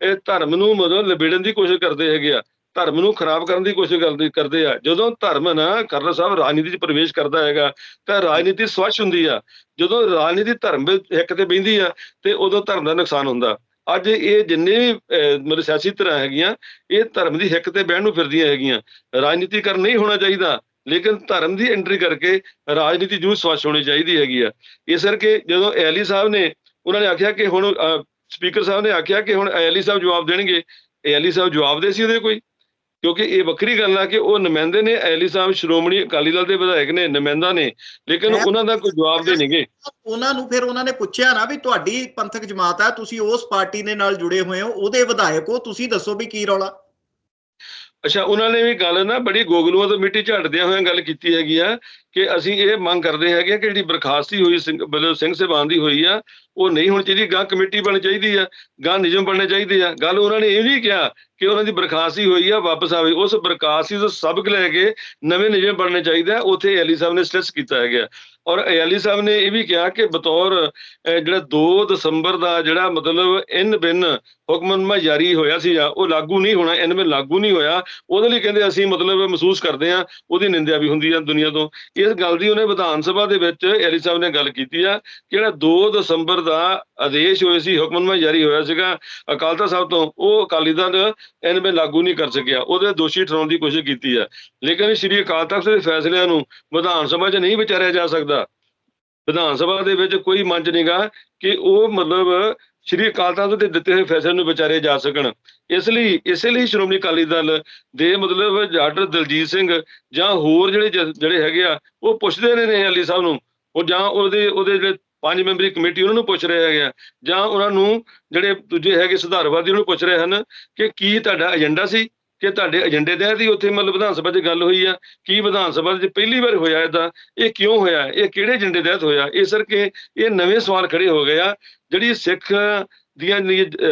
ਇਹ ਧਰਮ ਨੂੰ ਮਤਲਬ ਲਬੇੜਨ ਦੀ ਕੋਸ਼ਿਸ਼ ਕਰਦੇ ਹੈਗੇ ਆ। ਧਰਮ ਨੂੰ ਖਰਾਬ ਕਰਨ ਦੀ ਕੋਸ਼ਿਸ਼ ਕਰਦੇ ਕਰਦੇ ਆ। ਜਦੋਂ ਧਰਮ ਨਾ ਕਰਨ ਸਾਹਿਬ ਰਾਜਨੀਤੀ 'ਚ ਪ੍ਰਵੇਸ਼ ਕਰਦਾ ਹੈਗਾ ਤਾਂ ਰਾਜਨੀਤੀ ਸਵੱਛ ਹੁੰਦੀ ਆ। ਜਦੋਂ ਰਾਜਨੀਤੀ ਧਰਮ ਵਿੱਚ ਇੱਕ ਤੇ ਬਹਿੰਦੀ ਆ ਤੇ ਉਦੋਂ ਧਰਮ ਦਾ ਨੁਕਸਾਨ ਹੁੰਦਾ। ਅੱਜ ਇਹ ਜਿੰਨੇ ਵੀ ਅਹ, ਮਤਲਬ ਸਿਆਸੀ ਤਰ੍ਹਾਂ ਹੈਗੀਆਂ ਇਹ ਧਰਮ ਦੀ ਹਿੱਕ ਤੇ ਬਹਿਣ ਨੂੰ ਫਿਰਦੀਆਂ ਹੈਗੀਆਂ। ਰਾਜਨੀਤੀ ਕਰਨ ਨਹੀਂ ਹੋਣਾ ਚਾਹੀਦਾ ਲੇਕਿਨ ਧਰਮ ਦੀ ਐਂਟਰੀ ਕਰਕੇ ਰਾਜਨੀਤੀ ਜੂ ਸਵੱਛ ਹੋਣੀ ਚਾਹੀਦੀ ਹੈਗੀ ਆ। ਇਸ ਕਰਕੇ ਜਦੋਂ ਐਲੀ ਸਾਹਿਬ ਨੇ ਉਹਨਾਂ ਨੇ ਆਖਿਆ ਕਿ ਹੁਣ ਸਪੀਕਰ ਸਾਹਿਬ ਨੇ ਆਖਿਆ ਕਿ ਹੁਣ ਐਲੀ ਸਾਹਿਬ ਜਵਾਬ ਦੇਣਗੇ। ਐਲੀ ਸਾਹਿਬ ਜਵਾਬ ਦੇ ਸੀ ਉਹਦੇ ਕੋਈ? ਕਿਉਂਕਿ ਇਹ ਵੱਖਰੀ ਗੱਲ ਆ ਕਿ ਉਹ ਨੁਮਾਇੰਦੇ ਨੇ ਐਲੀ ਸਾਹਿਬ ਸ਼੍ਰੋਮਣੀ ਅਕਾਲੀ ਦਲ ਦੇ ਵਿਧਾਇਕ ਨੇ ਨੁਮਾਇੰਦਾ ਨੇ ਲੇਕਿਨ ਉਹਨਾਂ ਦਾ ਕੋਈ ਜਵਾਬ ਦੇ ਨਹੀਂਗੇ। ਉਹਨਾਂ ਨੂੰ ਫਿਰ ਉਹਨਾਂ ਨੇ ਪੁੱਛਿਆ ਨਾ ਵੀ ਤੁਹਾਡੀ ਪੰਥਕ ਜਮਾਤ ਹੈ ਤੁਸੀਂ ਉਸ ਪਾਰਟੀ ਦੇ ਨਾਲ ਜੁੜੇ ਹੋਏ ਹੋ ਉਹਦੇ ਵਿਧਾਇਕ ਹੋ ਤੁਸੀਂ ਦੱਸੋ ਵੀ ਕੀ ਰੌਲਾ। ਅੱਛਾ, ਉਹਨਾਂ ਨੇ ਵੀ ਗੱਲ ਨਾ ਬੜੀ ਗੋਗਲੂਆਂ ਤੋਂ ਮਿੱਟੀ ਝਾੜਦਿਆਂ ਹੋਇਆਂ ਗੱਲ ਕੀਤੀ ਹੈਗੀ ਆ ਕਿ ਅਸੀਂ ਇਹ ਮੰਗ ਕਰਦੇ ਹੈਗੇ ਕਿ ਜਿਹੜੀ ਬਰਖਾਸਤੀ ਹੋਈ, ਸਿੰਘ ਬਲੋ ਸਿੰਘ ਸਾਹਿਬਾਨ ਦੀ ਹੋਈ ਆ, ਉਹ ਨਹੀਂ ਹੋਣੀ ਚਾਹੀਦੀ ਗਾਂ ਕਮੇਟੀ ਬਣਨੀ ਚਾਹੀਦੀ ਆ ਗਾਂ ਨਿਯਮ ਬਣਨੇ ਚਾਹੀਦੇ ਆ। ਗੱਲ ਉਹਨਾਂ ਨੇ ਇਹ ਵੀ ਕਿਹਾ ਕਿ ਉਹਨਾਂ ਦੀ ਬਰਖਾਸਤੀ ਹੋਈ ਆ, ਵਾਪਸ ਆਵੇ। ਉਸ ਬਰਖਾਸਤੀ ਤੋਂ ਸਬਕ ਲੈ ਕੇ ਨਵੇਂ ਨਿਯਮ ਬਣਨੇ ਚਾਹੀਦੇ ਆ, ਉੱਥੇ ਐਲੀ ਸਾਹਿਬ ਨੇ ਸਟ੍ਰੈਸ ਕੀਤਾ ਹੈਗਾ। ਔਰ ਐਲੀ ਸਾਹਿਬ ਨੇ ਇਹ ਵੀ ਕਿਹਾ ਕਿ ਬਤੌਰ ਜਿਹੜਾ 2 ਦਸੰਬਰ ਦਾ ਜਿਹੜਾ ਮਤਲਬ ਇਨ ਬਿਨ ਹੁਕਮਨਾਮਾ ਜਾਰੀ ਹੋਇਆ ਸੀ ਉਹ ਲਾਗੂ ਨਹੀਂ ਹੋਣਾ, ਇਨ ਬਿਨ ਲਾਗੂ ਨਹੀਂ ਹੋਇਆ, ਉਹਦੇ ਲਈ ਕਹਿੰਦੇ ਅਸੀਂ ਮਤਲਬ ਮਹਿਸੂਸ ਕਰਦੇ ਆ ਉਹਦੀ ਨਿੰਦਿਆ ਵੀ ਹੁੰਦੀ ਆ ਦੁਨੀਆ ਤੋਂ। ਇਸ ਗੱਲ ਦੀ ਉਹਨੇ ਵਿਧਾਨ ਸਭਾ ਦੇ ਵਿੱਚ ਐਲੀ ਸਾਹਿਬ ਨੇ ਗੱਲ ਕੀਤੀ ਆ ਜਿਹੜਾ 2 ਦਸੰਬਰ ਦਾ ਆਦੇਸ਼ ਹੋਇਆ ਸੀ, ਹੁਕਮਨਾਮਾ ਜਾਰੀ ਹੋਇਆ ਸੀਗਾ ਅਕਾਲ ਤਖਤ ਸਾਹਿਬ ਤੋਂ, ਉਹ ਅਕਾਲੀ ਦਲ ਇਹਨਾਂ ਵਿੱਚ ਲਾਗੂ ਨਹੀਂ ਕਰ ਸਕਿਆ। ਉਹਦੇ ਦੋਸ਼ੀ ਠਹਿਰਾਉਣ ਦੀ ਕੋਸ਼ਿਸ਼ ਕੀਤੀ ਆ। ਲੇਕਿਨ ਸ੍ਰੀ ਅਕਾਲ ਤਖਤ ਦੇ ਫੈਸਲਿਆਂ ਨੂੰ ਵਿਧਾਨ ਸਭਾ 'ਚ ਨਹੀਂ ਵਿਚਾਰਿਆ ਜਾ ਸਕਦਾ। ਵਿਧਾਨ ਸਭਾ ਦੇ ਵਿੱਚ ਕੋਈ ਮੰਚ ਨਹੀਂਗਾ ਕਿ ਉਹ ਮਤਲਬ ਸ੍ਰੀ ਅਕਾਲ ਤਖਤ ਦੇ ਦਿੱਤੇ ਹੋਏ ਫੈਸਲੇ ਨੂੰ ਵਿਚਾਰੇ ਜਾ ਸਕਣ। ਇਸ ਲਈ, ਇਸੇ ਲਈ ਸ਼੍ਰੋਮਣੀ ਅਕਾਲੀ ਦਲ ਦੇ ਮਤਲਬ ਡਾਕਟਰ ਦਲਜੀਤ ਸਿੰਘ ਜਾਂ ਹੋਰ ਜਿਹੜੇ ਜ- ਜਿਹੜੇ ਹੈਗੇ ਆ, ਉਹ ਪੁੱਛਦੇ ਨੇ ਨੇ ਅਲੀ ਸਾਹਿਬ ਨੂੰ। ਉਹ ਜਾਂ ਉਹਦੇ ਉਹਦੇ ਜਿਹੜੇ ਪੰਜ ਮੈਂਬਰੀ ਕਮੇਟੀ ਉਹਨਾਂ ਨੂੰ ਪੁੱਛ ਰਹੇ ਹੈਗੇ ਆ। ਜਾਂ ਉਹਨਾਂ ਨੂੰ ਜਿਹੜੇ ਦੂਜੇ ਹੈਗੇ ਸੁਧਾਰਵਾਦੀ ਉਹਨਾਂ ਨੂੰ ਪੁੱਛ ਰਹੇ ਹਨ ਕਿ ਕੀ ਤੁਹਾਡਾ ਏਜੰਡਾ ਸੀ? ਕਿ ਤੁਹਾਡੇ ਏਜੰਡੇ ਦੇ ਦੀ ਉੱਥੇ ਮਤਲਬ ਵਿਧਾਨ ਸਭਾ 'ਚ ਗੱਲ ਹੋਈ ਆ। ਕੀ ਵਿਧਾਨ ਸਭਾ 'ਚ ਪਹਿਲੀ ਵਾਰ ਹੋਇਆ ਇਦਾਂ ਇਹ ਕਿਉਂ ਹੋਇਆ? ਇਹ ਕਿਹੜੇ ਏਜੰਡੇ ਤਹਿਤ ਹੋਇਆ? ਇਸ ਕਰਕੇ ਇਹ ਨਵੇਂ ਸਵਾਲ ਖੜੇ ਹੋ ਗਏ ਆ। ਜਿਹੜੀ ਸਿੱਖ ਦੀਆਂ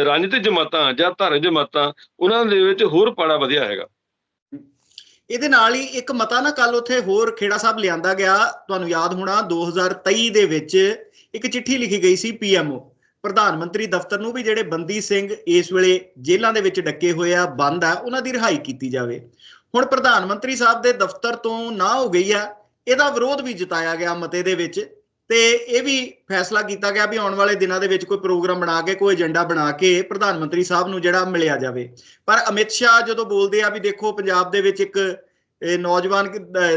ਰਾਜਨੀਤਿਕ ਜਮਾਤਾਂ ਜਾਂ ਧਾਰਮਿਕ ਜਮਾਤਾਂ, ਉਹਨਾਂ ਦੇ ਵਿੱਚ ਹੋਰ ਪਾੜਾ ਵਧਿਆ ਹੈਗਾ। ਇਹਦੇ ਨਾਲ ਹੀ ਇੱਕ ਮਤਾ ਨਾ ਕੱਲ ਉੱਥੇ ਹੋਰ ਖੇੜਾ ਸਾਹਿਬ ਲਿਆਂਦਾ ਗਿਆ। ਤੁਹਾਨੂੰ ਯਾਦ ਹੋਣਾ 2023 ਦੇ ਵਿੱਚ ਇੱਕ ਚਿੱਠੀ ਲਿਖੀ ਗਈ ਸੀ ਪੀਐਮਓ ਪ੍ਰਧਾਨ ਮੰਤਰੀ ਦਫ਼ਤਰ ਨੂੰ ਵੀ ਜਿਹੜੇ ਬੰਦੀ ਸਿੰਘ ਇਸ ਵੇਲੇ ਜੇਲ੍ਹਾਂ ਦੇ ਵਿੱਚ ਡੱਕੇ ਹੋਏ ਆ, ਬੰਦ ਆ, ਉਹਨਾਂ ਦੀ ਰਿਹਾਈ ਕੀਤੀ ਜਾਵੇ। ਹੁਣ ਪ੍ਰਧਾਨ ਮੰਤਰੀ ਸਾਹਿਬ ਦੇ ਦਫ਼ਤਰ ਤੋਂ ਨਾ ਹੋ ਗਈ ਆ, ਇਹਦਾ ਵਿਰੋਧ ਵੀ ਜਤਾਇਆ ਗਿਆ ਮਤੇ ਦੇ ਵਿੱਚ ਤੇ ਇਹ ਵੀ ਫੈਸਲਾ ਕੀਤਾ ਗਿਆ ਵੀ ਆਉਣ ਵਾਲੇ ਦਿਨਾਂ ਦੇ ਵਿੱਚ ਕੋਈ ਪ੍ਰੋਗਰਾਮ ਬਣਾ ਕੇ, ਕੋਈ ਏਜੰਡਾ ਬਣਾ ਕੇ ਪ੍ਰਧਾਨ ਮੰਤਰੀ ਸਾਹਿਬ ਨੂੰ ਜਿਹੜਾ ਮਿਲਿਆ ਜਾਵੇ। ਪਰ ਅਮਿਤ ਸ਼ਾਹ ਜਦੋਂ ਬੋਲਦੇ ਆ ਵੀ ਦੇਖੋ, ਪੰਜਾਬ ਦੇ ਵਿੱਚ ਇੱਕ ਇਹ ਨੌਜਵਾਨ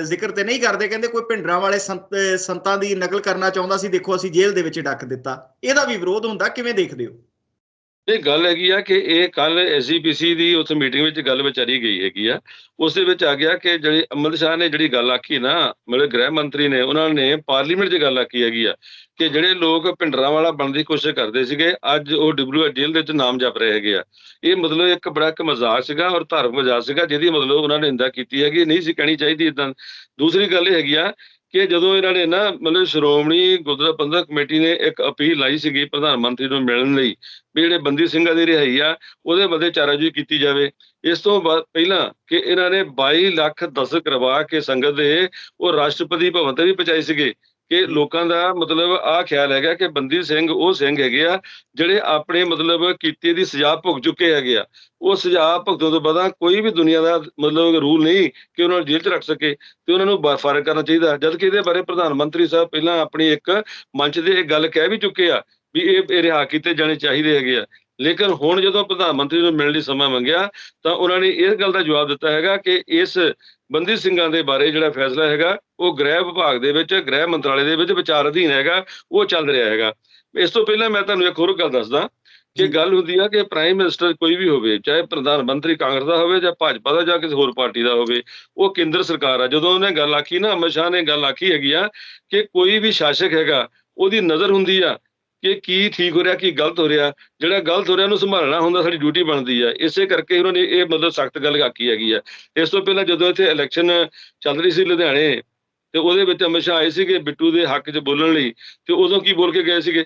ਜ਼ਿਕਰ ਤੇ ਨਹੀਂ ਕਰਦੇ, ਕਹਿੰਦੇ ਕੋਈ ਭਿੰਡਰਾਂ ਵਾਲੇ ਸੰਤ, ਸੰਤਾਂ ਦੀ ਨਕਲ ਕਰਨਾ ਚਾਹੁੰਦਾ ਸੀ, ਦੇਖੋ ਅਸੀਂ ਜੇਲ੍ਹ ਦੇ ਵਿੱਚ ਡੱਕ ਦਿੱਤਾ। ਇਹਦਾ ਵੀ ਵਿਰੋਧ ਹੁੰਦਾ, ਕਿਵੇਂ ਦੇਖਦੇ ਹੋ? ਇਹ ਗੱਲ ਹੈਗੀ ਆ ਕਿ ਇਹ ਕੱਲ ਐਸਜੀਪੀਸੀ ਦੀ ਉਸ ਮੀਟਿੰਗ ਵਿੱਚ ਗੱਲ ਵਿਚਾਰੀ ਗਈ ਹੈਗੀ ਆ। ਉਸ ਦੇ ਵਿੱਚ ਆ ਗਿਆ ਕਿ ਜਿਹੜੀ ਅਮਿਤ ਸ਼ਾਹ ਨੇ ਜਿਹੜੀ ਗੱਲ ਆਖੀ ਨਾ, ਮਤਲਬ ਗ੍ਰਹਿ ਮੰਤਰੀ ਨੇ, ਉਹਨਾਂ ਨੇ ਪਾਰਲੀਮੈਂਟ 'ਚ ਗੱਲ ਆਖੀ ਹੈਗੀ ਆ ਕਿ ਜਿਹੜੇ ਲੋਕ ਭਿੰਡਰਾਂ ਵਾਲਾ ਬਣਨ ਦੀ ਕੋਸ਼ਿਸ਼ ਕਰਦੇ ਸੀਗੇ, ਅੱਜ ਉਹ ਡਿਬਰੂਗੜ੍ਹ ਜੇਲ੍ਹ ਦੇ ਵਿੱਚ ਨਾਮ ਜਪ ਰਹੇ ਹੈਗੇ ਆ। ਇਹ ਮਤਲਬ ਇੱਕ ਬੜਾ ਇੱਕ ਮਜ਼ਾਕ ਸੀਗਾ ਔਰ ਧਾਰਮਿਕ ਮਜ਼ਾਕ ਸੀਗਾ, ਜਿਹਦੀ ਮਤਲਬ ਉਹਨਾਂ ਨੇ ਨਿੰਦਾ ਕੀਤੀ ਹੈਗੀ, ਨਹੀਂ ਸੀ ਕਹਿਣੀ ਚਾਹੀਦੀ ਇਦਾਂ ਦੂਸਰੀ ਗੱਲ ਇਹ ਹੈਗੀ ਆ ਕਿ ਜਦੋਂ ਇਹਨਾਂ ਨੇ ਨਾ ਮਤਲਬ ਸ਼੍ਰੋਮਣੀ ਗੁਰਦੁਆਰਾ ਪ੍ਰਬੰਧਕ ਕਮੇਟੀ ਨੇ ਇੱਕ ਅਪੀਲ ਲਾਈ ਸੀਗੀ ਪ੍ਰਧਾਨ ਮੰਤਰੀ ਨੂੰ ਮਿਲਣ ਲਈ ਵੀ ਜਿਹੜੇ ਬੰਦੀ ਸਿੰਘਾਂ ਦੀ ਰਿਹਾਈ ਆ, ਉਹਦੇ ਬਦਲੇ ਚਾਰਾਜੀ ਕੀਤੀ ਜਾਵੇ। ਇਸ ਤੋਂ ਬਾਅਦ ਪਹਿਲਾਂ ਕਿ ਇਹਨਾਂ ਨੇ 22 ਲੱਖ ਦਸਤ ਕਰਵਾ ਕੇ ਸੰਗਤ ਦੇ ਉਹ ਰਾਸ਼ਟਰਪਤੀ ਭਵਨ ਤੇ ਵੀ ਪਹੁੰਚਾਏ ਸੀਗੇ। ਕਿ ਲੋਕਾਂ ਦਾ ਮਤਲਬ ਆ ਖਿਆਲ ਹੈਗਾ ਕਿ ਬੰਦੀ ਸਿੰਘ ਉਹ ਸਿੰਘ ਹੈਗੇ ਆ ਜਿਹੜੇ ਆਪਣੇ ਮਤਲਬ ਕੀਤੇ ਦੀ ਸਜ਼ਾ ਭੁਗਤ ਚੁੱਕੇ ਹੈਗੇ ਆ। ਉਹ ਸਜ਼ਾ ਭੁਗਤਣ ਤੋਂ ਬਾਅਦ ਕੋਈ ਵੀ ਦੁਨੀਆ ਦਾ ਮਤਲਬ ਰੂਲ ਨਹੀਂ ਕਿ ਉਹਨਾਂ ਨੂੰ ਜੇਲ੍ਹ 'ਚ ਰੱਖ ਸਕੇ ਤੇ ਉਹਨਾਂ ਨੂੰ ਫਾਰਗ ਕਰਨਾ ਚਾਹੀਦਾ। ਜਦ ਕਿ ਇਹਦੇ ਬਾਰੇ ਪ੍ਰਧਾਨ ਮੰਤਰੀ ਸਾਹਿਬ ਪਹਿਲਾਂ ਆਪਣੀ ਇੱਕ ਮੰਚ ਤੇ ਇਹ ਗੱਲ ਕਹਿ ਵੀ ਚੁੱਕੇ ਆ ਵੀ ਇਹ ਇਹ ਰਿਹਾ ਕੀਤੇ ਜਾਣੇ ਚਾਹੀਦੇ ਹੈਗੇ ਆ। ਲੇਕਿਨ ਹੁਣ ਜਦੋਂ ਪ੍ਰਧਾਨ ਮੰਤਰੀ ਨੂੰ ਮਿਲਣ ਲਈ ਸਮਾਂ ਮੰਗਿਆ ਤਾਂ ਉਹਨਾਂ ਨੇ ਇਸ ਗੱਲ ਦਾ ਜਵਾਬ ਦਿੱਤਾ ਹੈਗਾ ਕਿ ਇਸ ਬੰਦੀ ਸਿੰਘਾਂ ਦੇ ਬਾਰੇ ਜਿਹੜਾ ਫੈਸਲਾ ਹੈਗਾ ਉਹ ਗ੍ਰਹਿ ਵਿਭਾਗ ਦੇ ਵਿੱਚ ਗ੍ਰਹਿ ਮੰਤਰਾਲੇ ਦੇ ਵਿੱਚ ਵਿਚਾਰ ਅਧੀਨ ਹੈਗਾ ਉਹ ਚੱਲ ਰਿਹਾ ਹੈਗਾ ਇਸ ਤੋਂ ਪਹਿਲਾਂ ਮੈਂ ਤੁਹਾਨੂੰ ਇੱਕ ਹੋਰ ਗੱਲ ਦੱਸਦਾ ਕਿ। ਗੱਲ ਹੁੰਦੀ ਆ ਕਿ ਪ੍ਰਾਈਮ ਮਿਨਿਸਟਰ ਕੋਈ ਵੀ ਹੋਵੇ ਚਾਹੇ ਪ੍ਰਧਾਨ ਮੰਤਰੀ ਕਾਂਗਰਸ ਦਾ ਹੋਵੇ ਜਾਂ ਭਾਜਪਾ ਦਾ ਜਾਂ ਕਿਸੇ ਹੋਰ ਪਾਰਟੀ ਦਾ ਹੋਵੇ ਉਹ ਕੇਂਦਰ ਸਰਕਾਰ ਆ ਜਦੋਂ ਉਹਨੇ ਗੱਲ ਆਖੀ ਨਾ ਅਮਿਤ ਸ਼ਾਹ ਨੇ ਗੱਲ ਆਖੀ ਹੈਗੀ ਆ ਕਿ ਕੋਈ ਵੀ ਸ਼ਾਸਕ ਹੈਗਾ ਉਹਦੀ ਨਜ਼ਰ ਹੁੰਦੀ ਆ ਕਿ ਕੀ ਠੀਕ ਹੋ ਰਿਹਾ, ਕੀ ਗਲਤ ਹੋ ਰਿਹਾ। ਜਿਹੜਾ ਗਲਤ ਹੋ ਰਿਹਾ, ਉਹਨੂੰ ਸੰਭਾਲਣਾ ਹੁੰਦਾ, ਸਾਡੀ ਡਿਊਟੀ ਬਣਦੀ ਹੈ ਇਸੇ ਕਰਕੇ ਉਹਨਾਂ ਨੇ ਇਹ ਮਤਲਬ ਸਖਤ ਗੱਲ ਆਖੀ ਹੈਗੀ ਆ। ਇਸ ਤੋਂ ਪਹਿਲਾਂ ਜਦੋਂ ਇੱਥੇ ਇਲੈਕਸ਼ਨ ਚੱਲ ਰਹੀ ਸੀ ਲੁਧਿਆਣੇ, ਤੇ ਉਹਦੇ ਵਿੱਚ ਅਮਿਤ ਸ਼ਾਹ ਆਏ ਸੀਗੇ ਬਿੱਟੂ ਦੇ ਹੱਕ 'ਚ ਬੋਲਣ ਲਈ। ਤੇ ਉਦੋਂ ਕੀ ਬੋਲ ਕੇ ਗਏ ਸੀਗੇ?